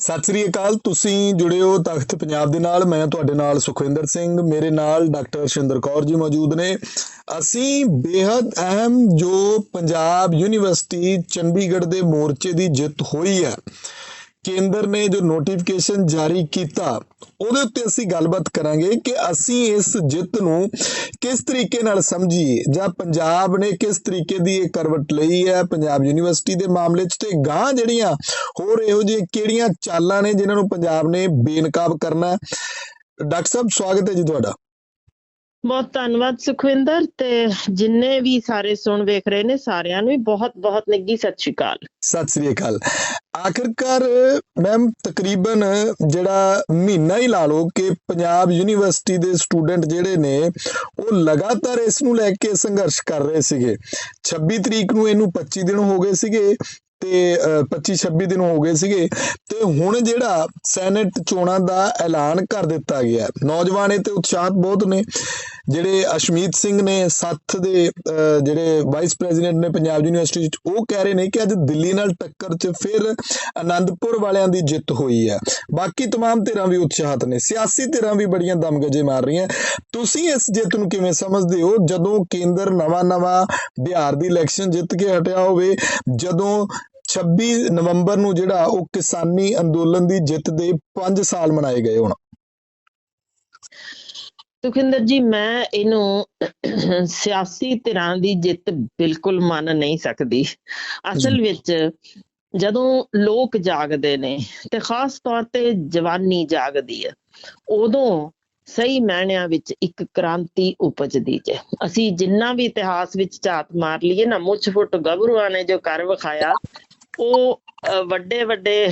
ਸਤਿ ਸ੍ਰੀ ਅਕਾਲ, ਤੁਸੀਂ ਜੁੜੇ ਹੋ ਤਖਤ ਪੰਜਾਬ ਦੇ ਨਾਲ, ਮੈਂ ਤੁਹਾਡੇ ਨਾਲ ਸੁਖਵਿੰਦਰ ਸਿੰਘ, ਮੇਰੇ ਨਾਲ ਡਾਕਟਰ ਸ਼ਿੰਦਰ ਕੌਰ ਜੀ ਮੌਜੂਦ ਨੇ। ਅਸੀਂ ਬੇहद ਅਹਿਮ ਜੋ ਪੰਜਾਬ ਯੂਨੀਵਰਸਿਟੀ ਚੰਡੀਗੜ੍ਹ ਦੇ ਮੋਰਚੇ ਦੀ ਜਿੱਤ ਹੋਈ ਹੈ ਕੇਂਦਰ ਨੇ ਜੋ ਨੋਟੀਫਿਕੇਸ਼ਨ ਜਾਰੀ ਕੀਤਾ, ਉਹਦੇ ਉੱਤੇ ਅਸੀਂ ਗੱਲਬਾਤ ਕਰਾਂਗੇ ਕਿ ਅਸੀਂ ਇਸ ਜਿੱਤ ਨੂੰ ਕਿਸ ਤਰੀਕੇ ਨਾਲ ਸਮਝੀਏ, ਜਾਂ ਪੰਜਾਬ ਨੇ ਕਿਸ ਤਰੀਕੇ ਦੀ ਇਹ ਕਰਵਟ ਲਈ ਹੈ, ਪੰਜਾਬ ਯੂਨੀਵਰਸਿਟੀ ਦੇ ਮਾਮਲੇ 'ਚ ਤੇ ਗਾਂ ਜਿਹੜੀਆਂ ਹੋਰ ਇਹੋ ਜਿਹੀ ਕਿਹੜੀਆਂ ਚਾਲਾਂ ਨੇ ਜਿਨ੍ਹਾਂ ਨੂੰ ਪੰਜਾਬ ਨੇ ਬੇਨਕਾਬ ਕਰਨਾ ਡਾਕਟਰ ਸਾਹਿਬ, ਸਵਾਗਤ ਹੈ ਜੀ ਤੁਹਾਡਾ। ਬਹੁਤ ਧੰਨਵਾਦ ਸੁਖਵਿੰਦਰ ਤੇ ਜਿੰਨੇ ਵੀ ਸਾਰੇ ਸੁਣ ਵੇਖ ਰਹੇ ਨੇ ਸਾਰਿਆਂ ਨੂੰ ਬਹੁਤ ਬਹੁਤ ਨਿੱਗੀ ਸਤਿ ਸ਼੍ਰੀ ਅਕਾਲ। ਸਤਿ ਸ੍ਰੀ ਅਕਾਲ। ਆਖਿਰਕਾਰ ਮੈਮ ਤਕਰੀਬਨ ਜਿਹੜਾ ਮਹੀਨਾ ਹੀ ਲਾ ਲਓ ਕਿ ਪੰਜਾਬ ਯੂਨੀਵਰਸਿਟੀ ਦੇ ਸਟੂਡੈਂਟ ਜਿਹੜੇ ਨੇ, ਉਹ ਲਗਾਤਾਰ ਇਸ ਨੂੰ ਲੈ ਕੇ ਸੰਘਰਸ਼ ਕਰ ਰਹੇ ਸੀਗੇ। 26 ਤਰੀਕ ਨੂੰ ਇਹਨੂੰ 25 ਦਿਨ ਹੋ ਗਏ ਸੀਗੇ। ਤੇ 25 26 ਦਿਨ ਹੋ ਗਏ ਸੀਗੇ ਤੇ ਹੁਣ ਜਿਹੜਾ ਸੈਨੇਟ ਚੋਣਾਂ ਦਾ ਐਲਾਨ ਕਰ ਦਿੱਤਾ ਗਿਆ ਹੈ। ਨੌਜਵਾਨ ਇਹ ਤੇ ਉਤਸ਼ਾਹਤ ਬਹੁਤ ਨੇ ਜਿਹੜੇ ਅਸ਼ਮੀਤ ਸਿੰਘ ਨੇ ਸੱਥ ਦੇ ਅਹ, ਜਿਹੜੇ ਵਾਈਸ ਪ੍ਰੈਜ਼ੀਡੈਂਟ ਨੇ ਪੰਜਾਬ ਯੂਨੀਵਰਸਿਟੀ ਵਿੱਚ ਉਹ ਕਹਿ ਰਹੇ ਨੇ ਕਿ ਅੱਜ ਦਿੱਲੀ ਨਾਲ ਟੱਕਰ 'ਚ ਫਿਰ ਆਨੰਦਪੁਰ ਵਾਲਿਆਂ ਦੀ ਜਿੱਤ ਹੋਈ ਹੈ ਬਾਕੀ तमाम ਧਿਰਾਂ ਵੀ ਉਤਸ਼ਾਹਤ ਨੇ ਸਿਆਸੀ ਧਿਰਾਂ ਵੀ ਬੜੀਆਂ ਦਮਗਜੇ ਮਾਰ ਰਹੀਆਂ ਤੁਸੀਂ ਇਸ ਜਿੱਤ ਨੂੰ ਕਿਵੇਂ ਸਮਝਦੇ ਹੋ ਜਦੋਂ ਕੇਂਦਰ ਨਵਾਂ-ਨਵਾਂ ਬਿਹਾਰ ਦੀ ਇਲੈਕਸ਼ਨ ਜਿੱਤ ਕੇ ਹਟਿਆ ਹੋਵੇ ਜਦੋਂ 26 ਨਵੰਬਰ ਨੂੰ ਜਿਹੜਾ ਉਹ ਕਿਸਾਨੀ ਅੰਦੋਲਨ ਦੀ ਜਿੱਤ ਦੇ 5 ਸਾਲ ਮਨਾਏ ਗਏ ਹੁਣ। ਸੁਖਿੰਦਰ ਜੀ ਮੈਂ ਇਹਨੂੰ ਸਿਆਸੀ ਧਿਰਾਂ ਦੀ ਜਿੱਤ ਬਿਲਕੁਲ ਮੰਨ ਨਹੀਂ ਸਕਦੀ। ਅਸਲ ਵਿੱਚ ਜਦੋਂ ਲੋਕ ਜਾਗਦੇ ਨੇ ਤੇ ਖਾਸ ਤੌਰ ਤੇ ਜਵਾਨੀ ਜਾਗਦੀ ਹੈ ਉਦੋਂ ਸਹੀ ਮਾਇਨਿਆਂ ਵਿੱਚ ਇੱਕ ਕ੍ਰਾਂਤੀ ਉਪਜਦੀ ਜੇ। ਅਸੀਂ ਜਿੰਨਾ ਵੀ ਇਤਿਹਾਸ ਵਿੱਚ ਝਾਤ ਮਾਰ ਲਈਏ ਨਾ ਮੁੱਛ ਫੁੱਟ ਗੱਭਰੂਆਂ ਨੇ ਜੋ ਕਰ ਵਿਖਾਇਆ ਉਹ ਵੱਡੇ ਵੱਡੇ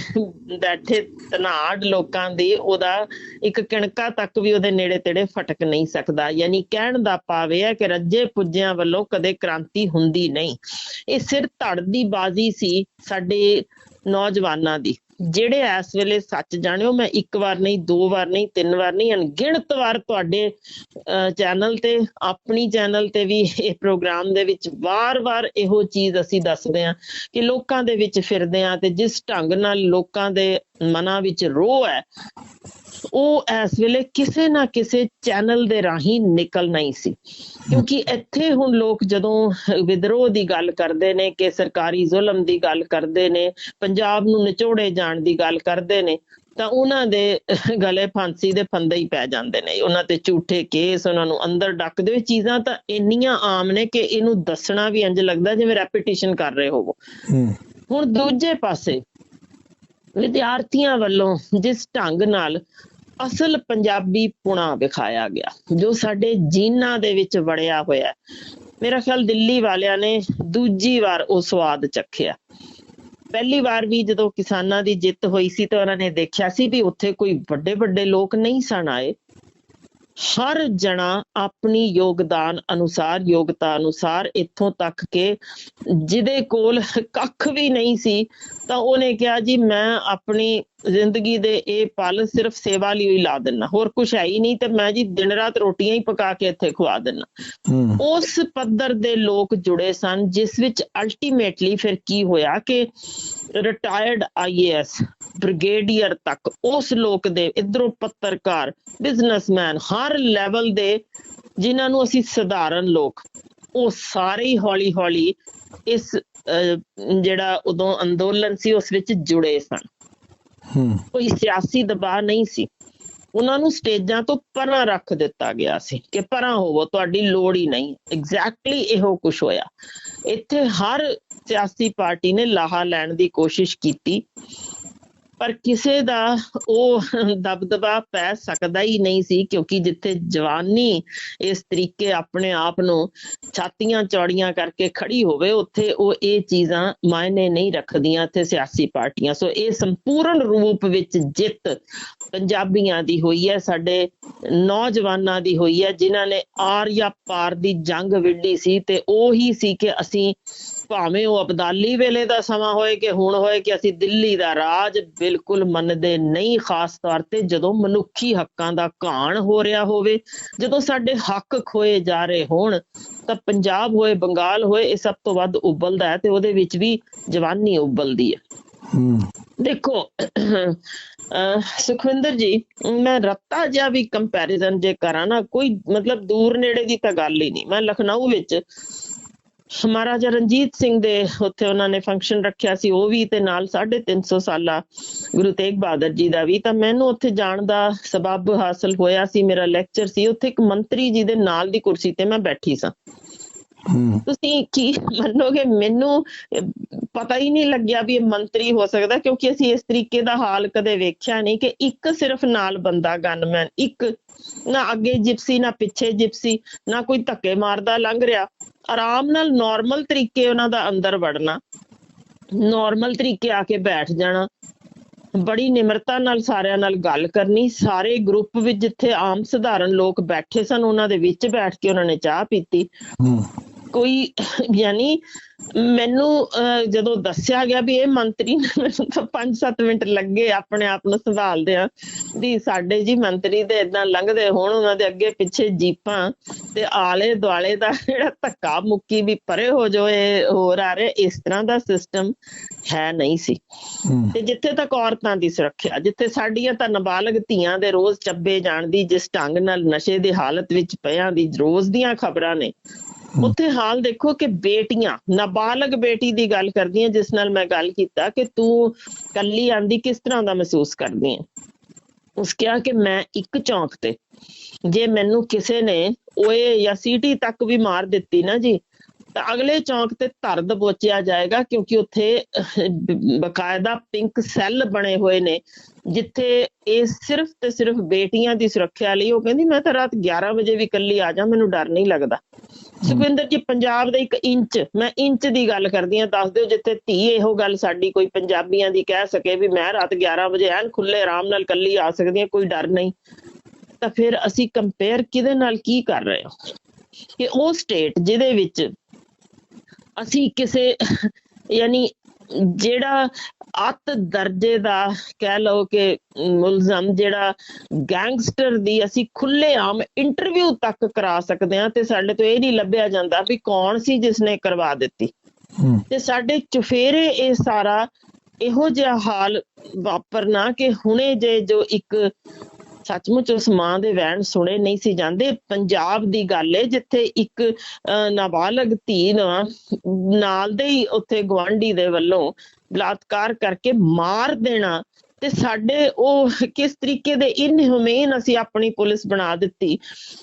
ਬੈਠੇ ਤਨਾੜ ਲੋਕਾਂ ਦੀ ਉਹਦਾ ਇੱਕ ਕਿਣਕਾ ਤੱਕ ਵੀ ਉਹਦੇ ਨੇੜੇ ਤੇੜੇ ਫਟਕ ਨਹੀਂ ਸਕਦਾ। ਯਾਨੀ ਕਹਿਣ ਦਾ ਭਾਵ ਇਹ ਹੈ ਕਿ ਰੱਜੇ ਪੁੱਜਿਆਂ ਵੱਲੋਂ ਕਦੇ ਕ੍ਰਾਂਤੀ ਹੁੰਦੀ ਨਹੀਂ। ਇਹ ਸਿਰ ਧੜ ਦੀ ਬਾਜ਼ੀ ਸੀ ਸਾਡੇ ਨੌਜਵਾਨਾਂ ਦੀ। ਜਿਹੜੇ ਇਸ ਵੇਲੇ ਸੱਚ ਜਾਣਿਓ, ਮੈਂ ਇੱਕ ਵਾਰ ਨਹੀਂ, ਦੋ ਵਾਰ ਨਹੀਂ, ਤਿੰਨ ਵਾਰ ਨਹੀਂ, ਅਣਗਿਣਤ ਵਾਰ ਤੁਹਾਡੇ ਚੈਨਲ ਤੇ, ਆਪਣੀ ਚੈਨਲ ਤੇ ਵੀ ਇਹ ਪ੍ਰੋਗਰਾਮ ਦੇ ਵਿੱਚ ਵਾਰ-ਵਾਰ ਇਹੋ ਚੀਜ਼ ਅਸੀਂ ਦੱਸਦੇ ਹਾਂ ਕਿ ਲੋਕਾਂ ਦੇ ਵਿੱਚ ਫਿਰਦੇ ਆ ਤੇ ਜਿਸ ਢੰਗ ਨਾਲ ਲੋਕਾਂ ਦੇ ਮਨਾਂ ਵਿੱਚ ਰੋਹ ਹੈ ਉਹ ਇਸ ਵੇਲੇ ਕਿਸੇ ਨਾ ਕਿਸੇ ਚੈਨਲ ਦੇ ਰਾਹੀਂ ਨਿਕਲ ਨਹੀਂ ਸੀ। ਕਿਉਂਕਿ ਇੱਥੇ ਹੁਣ ਲੋਕ ਜਦੋਂ ਵਿਦਰੋਹ ਦੀ ਗੱਲ ਕਰਦੇ ਨੇ ਕਿ ਸਰਕਾਰੀ ਜ਼ੁਲਮ ਦੀ ਗੱਲ ਕਰਦੇ ਨੇ ਪੰਜਾਬ ਨੂੰ ਨਿਚੋੜੇ ਜਾਣ ਦੀ ਗੱਲ ਕਰਦੇ ਨੇ ਤਾਂ ਉਹਨਾਂ ਦੇ ਗਲੇ ਫਾਂਸੀ ਦੇ ਫੰਦੇ ਹੀ ਪੈ ਜਾਂਦੇ ਨੇ। ਉਹਨਾਂ ਤੇ ਝੂਠੇ ਕੇਸ ਉਹਨਾਂ ਨੂੰ ਅੰਦਰ ਡੱਕ ਦੇ ਚੀਜ਼ਾਂ ਤਾਂ ਇੰਨੀਆਂ ਆਮ ਨੇ ਕਿ ਇਹਨੂੰ ਦੱਸਣਾ ਵੀ ਇੰਜ ਲੱਗਦਾ ਜਿਵੇਂ ਰੈਪੀਟੀਸ਼ਨ ਕਰ ਰਹੇ ਹੋਵੋ। ਹੂੰ। ਹੁਣ ਦੂਜੇ ਪਾਸੇ ਵਿਦਿਆਰਥੀਆਂ ਵੱਲੋਂ ਜਿਸ ਢੰਗ ਨਾਲ ਅਸਲ ਪੰਜਾਬੀ ਪੁਣਾ ਵਿਖਾਇਆ ਗਿਆ, ਜੋ ਸਾਡੇ ਜੀਨਾਂ ਦੇ ਵਿੱਚ ਵੜਿਆ ਹੋਇਆ ਮੇਰਾ ਖਿਆਲ ਦਿੱਲੀ ਵਾਲਿਆਂ ਨੇ ਦੂਜੀ ਵਾਰ ਉਹ ਸਵਾਦ ਚੱਖਿਆ। ਪਹਿਲੀ ਵਾਰ ਵੀ ਜਦੋਂ ਕਿਸਾਨਾਂ ਦੀ ਜਿੱਤ ਹੋਈ ਸੀ ਤਾਂ ਉਹਨਾਂ ਨੇ ਦੇਖਿਆ ਸੀ ਵੀ ਉੱਥੇ ਕੋਈ ਵੱਡੇ ਵੱਡੇ ਲੋਕ ਨਹੀਂ ਸਨ ਆਏ। ਹਰ ਜਣਾ ਆਪਣੀ ਯੋਗਦਾਨ ਅਨੁਸਾਰ ਯੋਗਤਾ ਅਨੁਸਾਰ ਇੱਥੋਂ ਤੱਕ ਕਿ ਜਿਹਦੇ ਕੋਲ ਕੱਖ ਵੀ ਨਹੀਂ ਸੀ ਤਾਂ ਉਹਨੇ ਕਿਹਾ ਜੀ ਮੈਂ ਆਪਣੀ ਜ਼ਿੰਦਗੀ ਦੇ ਇਹ ਪਲ ਸਿਰਫ ਸੇਵਾ ਲਈ ਹੀ ਲਾ ਦਿੰਨਾ। ਹੋਰ ਕੁਝ ਹੈ ਹੀ ਨਹੀਂ ਤੇ ਮੈਂ ਜੀ ਦਿਨ ਰਾਤ ਰੋਟੀਆਂ ਹੀ ਪਕਾ ਕੇ ਇੱਥੇ ਖਵਾ ਦਿੰਨਾ। ਉਸ ਪੱਧਰ ਦੇ ਲੋਕ ਜੁੜੇ ਸਨ ਜਿਸ ਵਿੱਚ ਅਲਟੀਮੇਟਲੀ ਫਿਰ ਕੀ ਹੋਇਆ ਕਿ ਰਿਟਾਇਰਡ ਆਈਏਐਸ ਬ੍ਰਿਗੇਡੀਅਰ ਤੱਕ ਉਸ ਲੋਕ ਦੇ ਇਧਰੋਂ ਪੱਤਰਕਾਰ ਬਿਜ਼ਨਸਮੈਨ ਹਰ ਲੈਵਲ ਦੇ ਜਿਨ੍ਹਾਂ ਨੂੰ ਅਸੀਂ ਸਧਾਰਨ ਲੋਕ ਉਹ ਸਾਰੇ ਹੀ ਹੌਲੀ ਹੌਲੀ ਇਸ ਜਿਹੜਾ ਉਦੋਂ ਅੰਦੋਲਨ ਸੀ ਉਸ ਵਿੱਚ ਜੁੜੇ ਸਨ। ਹੂੰ। ਕੋਈ ਸਿਆਸੀ ਦਬਾਅ ਨਹੀਂ ਸੀ। ਉਹਨਾਂ ਨੂੰ ਸਟੇਜਾਂ ਤੋਂ ਪਰਾਂ ਰੱਖ ਦਿੱਤਾ ਗਿਆ ਸੀ ਕਿ ਪਰਾਂ ਹੋਵੋ ਤੁਹਾਡੀ ਲੋੜ ਹੀ ਨਹੀਂ। ਐਗਜ਼ੈਕਟਲੀ ਇਹੋ ਕੁਝ ਹੋਇਆ। ਇੱਥੇ ਹਰ ਸਿਆਸੀ ਪਾਰਟੀ ਨੇ ਲਾਹਾ ਲੈਣ ਦੀ ਕੋਸ਼ਿਸ਼ ਕੀਤੀ। ਪਰ ਕਿਸੇ ਦਾ ਉਹ ਦਬਦਬਾ ਪੈ ਸਕਦਾ ਹੀ ਨਹੀਂ ਸੀ, ਕਿਉਂਕਿ ਜਿੱਥੇ ਜਵਾਨੀ ਇਸ ਤਰੀਕੇ ਆਪਣੇ ਆਪ ਨੂੰ ਛਾਤੀਆਂ ਚੌੜੀਆਂ ਕਰਕੇ ਖੜੀ ਹੋਵੇ, ਉੱਥੇ ਉਹ ਇਹ ਚੀਜ਼ਾਂ ਮਾਇਨੇ ਨਹੀਂ ਰੱਖਦੀਆਂ ਤੇ ਸਿਆਸੀ ਪਾਰਟੀਆਂ। ਸੋ ਇਹ ਸੰਪੂਰਨ ਰੂਪ ਵਿੱਚ ਜਿੱਤ ਪੰਜਾਬੀਆਂ ਦੀ ਹੋਈ ਹੈ, ਸਾਡੇ ਨੌਜਵਾਨਾਂ ਦੀ ਹੋਈ ਹੈ, ਜਿਨ੍ਹਾਂ ਨੇ ਆਰ ਜਾਂ ਪਾਰ ਦੀ ਜੰਗ ਵਿੱਢੀ ਸੀ ਤੇ ਉਹੀ ਸੀ ਕਿ ਅਸੀਂ ਭਾਵੇਂ ਉਹ ਅਬਦਾਲੀ ਵੇਲੇ ਦਾ ਸਮਾਂ ਹੋਏ ਕਿ ਹੁਣ ਹੋਏ ਕਿ ਅਸੀਂ ਦਿੱਲੀ ਦਾ ਰਾਜ ਬਿਲਕੁਲ ਮੰਨਦੇ ਨਹੀਂ ਖਾਸ ਤੌਰ ਤੇ ਜਦੋਂ ਮਨੁੱਖੀ ਹੱਕਾਂ ਦਾ ਘਾਣ ਹੋ ਰਿਹਾ ਹੋਵੇ ਜਦੋਂ ਸਾਡੇ ਹੱਕ ਖੋਏ ਜਾ ਰਹੇ ਹੋਣ ਤਾਂ ਪੰਜਾਬ ਹੋਏ ਬੰਗਾਲ ਹੋਏ ਇਹ ਸਭ ਤੋਂ ਵੱਧ ਉਬਲਦਾ ਹੈ ਤੇ ਉਹਦੇ ਵਿੱਚ ਵੀ ਜਵਾਨੀ ਉਬਲਦੀ ਹੈ। ਦੇਖੋ ਸੁਖਵਿੰਦਰ ਜੀ ਮੈਂ ਰੱਤਾ ਜਿਹਾ ਵੀ ਕੰਪੈਰੀਜ਼ਨ ਜੇ ਕਰਾਂ ਨਾ ਕੋਈ ਮਤਲਬ ਦੂਰ ਨੇੜੇ ਦੀ ਤਾਂ ਗੱਲ ਹੀ ਨਹੀਂ। ਮੈਂ ਲਖਨਊ ਵਿੱਚ ਮਹਾਰਾਜਾ ਰਣਜੀਤ ਸਿੰਘ ਦੇ ਉੱਥੇ ਉਹਨਾਂ ਨੇ ਫੰਕਸ਼ਨ ਰੱਖਿਆ ਸੀ ਉਹ ਵੀ ਤੇ ਨਾਲ 350 ਸਾਲਾ ਗੁਰੂ ਤੇਗ ਬਹਾਦਰ ਜੀ ਦਾ ਵੀ। ਤਾਂ ਮੈਨੂੰ ਉੱਥੇ ਜਾਣ ਦਾ ਸਬਬ ਹਾਸਲ ਹੋਇਆ ਸੀ ਮੇਰਾ ਲੈਕਚਰ ਸੀ। ਉੱਥੇ ਇੱਕ ਮੰਤਰੀ ਜੀ ਦੇ ਨਾਲ ਦੀ ਕੁਰਸੀ ਤੇ ਮੈਂ ਬੈਠੀ ਸਾਂ। ਤੁਸੀਂ ਕੀ ਮੰਨੋਗੇ? ਮੈਨੂੰ ਪਤਾ ਹੀ ਨਹੀਂ ਲੱਗਿਆ ਵੀ ਇਹ ਮੰਤਰੀ ਹੋ ਸਕਦਾ ਕਿਉਂਕਿ ਅਸੀਂ ਇਸ ਤਰੀਕੇ ਦਾ ਹਾਲ ਕਦੇ ਵੇਖਿਆ ਨਹੀਂ ਕਿ ਇੱਕ ਸਿਰਫ ਨਾਲ ਬੰਦਾ ਗਨਮੈਨ ਇੱਕ ਨਾ ਅੱਗੇ ਜਿਪਸੀ ਨਾ ਪਿੱਛੇ ਜਿਪਸੀ ਨਾ ਕੋਈ ਧੱਕੇ ਮਾਰਦਾ ਲੰਘ ਰਿਹਾ। ਆਰਾਮ ਨਾਲ ਨਾਰਮਲ ਤਰੀਕੇ ਉਹਨਾਂ ਦਾ ਅੰਦਰ ਵੜਨਾ ਨਾਰਮਲ ਤਰੀਕੇ ਆ ਕੇ ਬੈਠ ਜਾਣਾ, ਬੜੀ ਨਿਮਰਤਾ ਨਾਲ ਸਾਰਿਆਂ ਨਾਲ ਗੱਲ ਕਰਨੀ, ਸਾਰੇ ਗਰੁੱਪ ਵਿੱਚ ਜਿੱਥੇ ਆਮ ਸਧਾਰਨ ਲੋਕ ਬੈਠੇ ਸਨ, ਉਹਨਾਂ ਦੇ ਵਿੱਚ ਬੈਠ ਕੇ ਉਹਨਾਂ ਨੇ ਚਾਹ ਪੀਤੀ। ਕੋਈ ਯਾਨੀ ਮੈਨੂੰ ਜਦੋਂ ਦੱਸਿਆ ਗਿਆ ਵੀ ਇਹ ਮੰਤਰੀ ਨੇ ਮੈਨੂੰ ਤਾਂ 5-7 ਮਿੰਟ ਲੱਗੇ ਆਪਣੇ ਆਪ ਨੂੰ ਸੰਭਾਲਦੇ ਆ ਵੀ ਸਾਡੇ ਜੀ ਮੰਤਰੀ ਤੇ ਇਦਾਂ ਲੰਘਦੇ ਹੋਣ ਉਹਨਾਂ ਦੇ ਅੱਗੇ ਪਿੱਛੇ ਜੀਪਾਂ ਤੇ ਆਲੇ ਦੁਆਲੇ ਦਾ ਜਿਹੜਾ ਧੱਕਾ ਮੁੱਕੀ ਵੀ ਪਰੇ ਹੋ ਜੋ ਇਹ ਹੋਰ ਆ ਰਿਹਾ ਇਸ ਤਰ੍ਹਾਂ ਦਾ ਸਿਸਟਮ ਹੈ ਨਹੀਂ ਸੀ। ਤੇ ਜਿੱਥੇ ਤੱਕ ਔਰਤਾਂ ਦੀ ਸੁਰੱਖਿਆ ਜਿੱਥੇ ਸਾਡੀਆਂ ਤਾਂ ਨਾਬਾਲਗ ਧੀਆਂ ਦੇ ਰੋਜ਼ ਚੱਬੇ ਜਾਣ ਦੀ ਜਿਸ ਢੰਗ ਨਾਲ ਨਸ਼ੇ ਦੀ ਹਾਲਤ ਵਿੱਚ ਪਿਆਂ ਦੀ ਰੋਜ਼ ਦੀਆਂ ਖਬਰਾਂ ਨੇ ਉੱਥੇ ਹਾਲ ਦੇਖੋ ਕਿ ਬੇਟੀਆਂ, ਨਾਬਾਲਗ ਬੇਟੀ ਦੀ ਗੱਲ ਕਰਦੀਆਂ ਜਿਸ ਨਾਲ ਮੈਂ ਗੱਲ ਕੀਤਾ ਕਿ ਤੂੰ ਕੱਲੀ ਆਂਦੀ ਕਿਸ ਤਰ੍ਹਾਂ ਦਾ ਮਹਿਸੂਸ ਕਰਦੀ ਹੈ? ਉਸ ਕਿਹਾ ਕਿ ਮੈਂ ਇੱਕ ਚੌਂਕ ਤੇ। ਜੇ ਮੈਨੂੰ ਕਿਸੇ ਨੇ ਓਏ ਜਾਂ ਸੀਟੀ ਤੱਕ ਵੀ ਮਾਰ ਦਿੱਤੀ ਨਾ ਜੀ ਤਾਂ ਅਗਲੇ ਚੌਂਕ ਤੇ ਧਰ ਦਬੋਚਿਆ ਜਾਏਗਾ ਕਿਉਂਕਿ ਉੱਥੇ ਬਕਾਇਦਾ ਪਿੰਕ ਸੈੱਲ ਬਣੇ ਹੋਏ ਨੇ ਜਿੱਥੇ ਇਹ ਸਿਰਫ ਤੇ ਸਿਰਫ ਬੇਟੀਆਂ ਦੀ ਸੁਰੱਖਿਆ ਲਈ ਉਹ ਕਹਿੰਦੀ ਮੈਂ ਤਾਂ ਰਾਤ 11 ਵਜੇ ਵੀ ਇਕੱਲੀ ਆ ਜਾ ਮੈਨੂੰ ਡਰ ਨਹੀਂ ਲੱਗਦਾ। ਸੁਖਵਿੰਦਰ ਜੀ ਪੰਜਾਬ ਦਾ ਇੱਕ ਇੰਚ ਮੈਂ ਇੰਚ ਦੀ ਗੱਲ ਕਰਦੀ ਹਾਂ ਦੱਸ ਦਿਓ ਜਿੱਥੇ ਧੀ ਇਹੋ ਗੱਲ ਸਾਡੀ ਕੋਈ ਪੰਜਾਬੀਆਂ ਦੀ ਕਹਿ ਸਕੇ ਵੀ ਮੈਂ ਰਾਤ 11 ਵਜੇ ਐਨ ਖੁੱਲੇ ਆਰਾਮ ਨਾਲ ਕੱਲੀ ਆ ਸਕਦੀ ਹਾਂ ਕੋਈ ਡਰ ਨਹੀਂ। ਤਾਂ ਫਿਰ ਅਸੀਂ ਕੰਪੇਅਰ ਕਿਹਦੇ ਨਾਲ ਕੀ ਕਰ ਰਹੇ ਹਾਂ? ਕਿ ਉਹ ਸਟੇਟ ਜਿਹਦੇ ਵਿੱਚ ਅਸੀਂ ਕਿਸੇ ਯਾਨੀ ਜਿਹੜਾ ਅਤ ਦਰਜੇ ਦਾ ਕਹਿ ਲਓ ਕਿ ਮੁਲਜ਼ਮ ਜਿਹੜਾ ਗੈਂਗਸਟਰ ਦੀ ਅਸੀਂ ਖੁੱਲੇਆਮ ਇੰਟਰਵਿਊ ਤੱਕ ਕਰਾ ਸਕਦੇ ਹਾਂ ਤੇ ਸਾਡੇ ਤੋਂ ਇਹ ਨਹੀਂ ਲੱਭਿਆ ਜਾਂਦਾ ਵੀ ਕੌਣ ਸੀ ਜਿਸ ਨੇ ਕਰਵਾ ਦਿੱਤੀ। ਤੇ ਸਾਡੇ ਚੁਫੇਰੇ ਇਹ ਸਾਰਾ ਇਹੋ ਜਿਹਾ ਹਾਲ ਵਾਪਰਨਾ ਕਿ ਹੁਣੇ ਜੇ ਜੋ ਇੱਕ ਸੱਚਮੁੱਚ ਉਸ ਮਾਂ ਦੇ ਵਹਿਣ ਸੁਣੇ ਨਹੀਂ ਸੀ ਜਾਂਦੇ। ਪੰਜਾਬ ਦੀ ਗੱਲ ਏ ਜਿੱਥੇ ਇੱਕ ਅਹ, ਨਾਬਾਲਗ ਧੀ ਨਾ ਨਾਲ ਦੇ ਹੀ ਉੱਥੇ ਗਵਾਂਢੀ ਦੇ ਵੱਲੋਂ ਬਲਾਤਕਾਰ ਕਰਕੇ ਮਾਰ ਦੇਣਾ। ਤੇ ਸਾਡੇ ਉਹ ਕਿਸ ਤਰੀਕੇ ਦੇ ਇਨਹਿਊਮੇਨ ਅਸੀਂ ਆਪਣੀ ਪੁਲਿਸ ਬਣਾ ਦਿੱਤੀ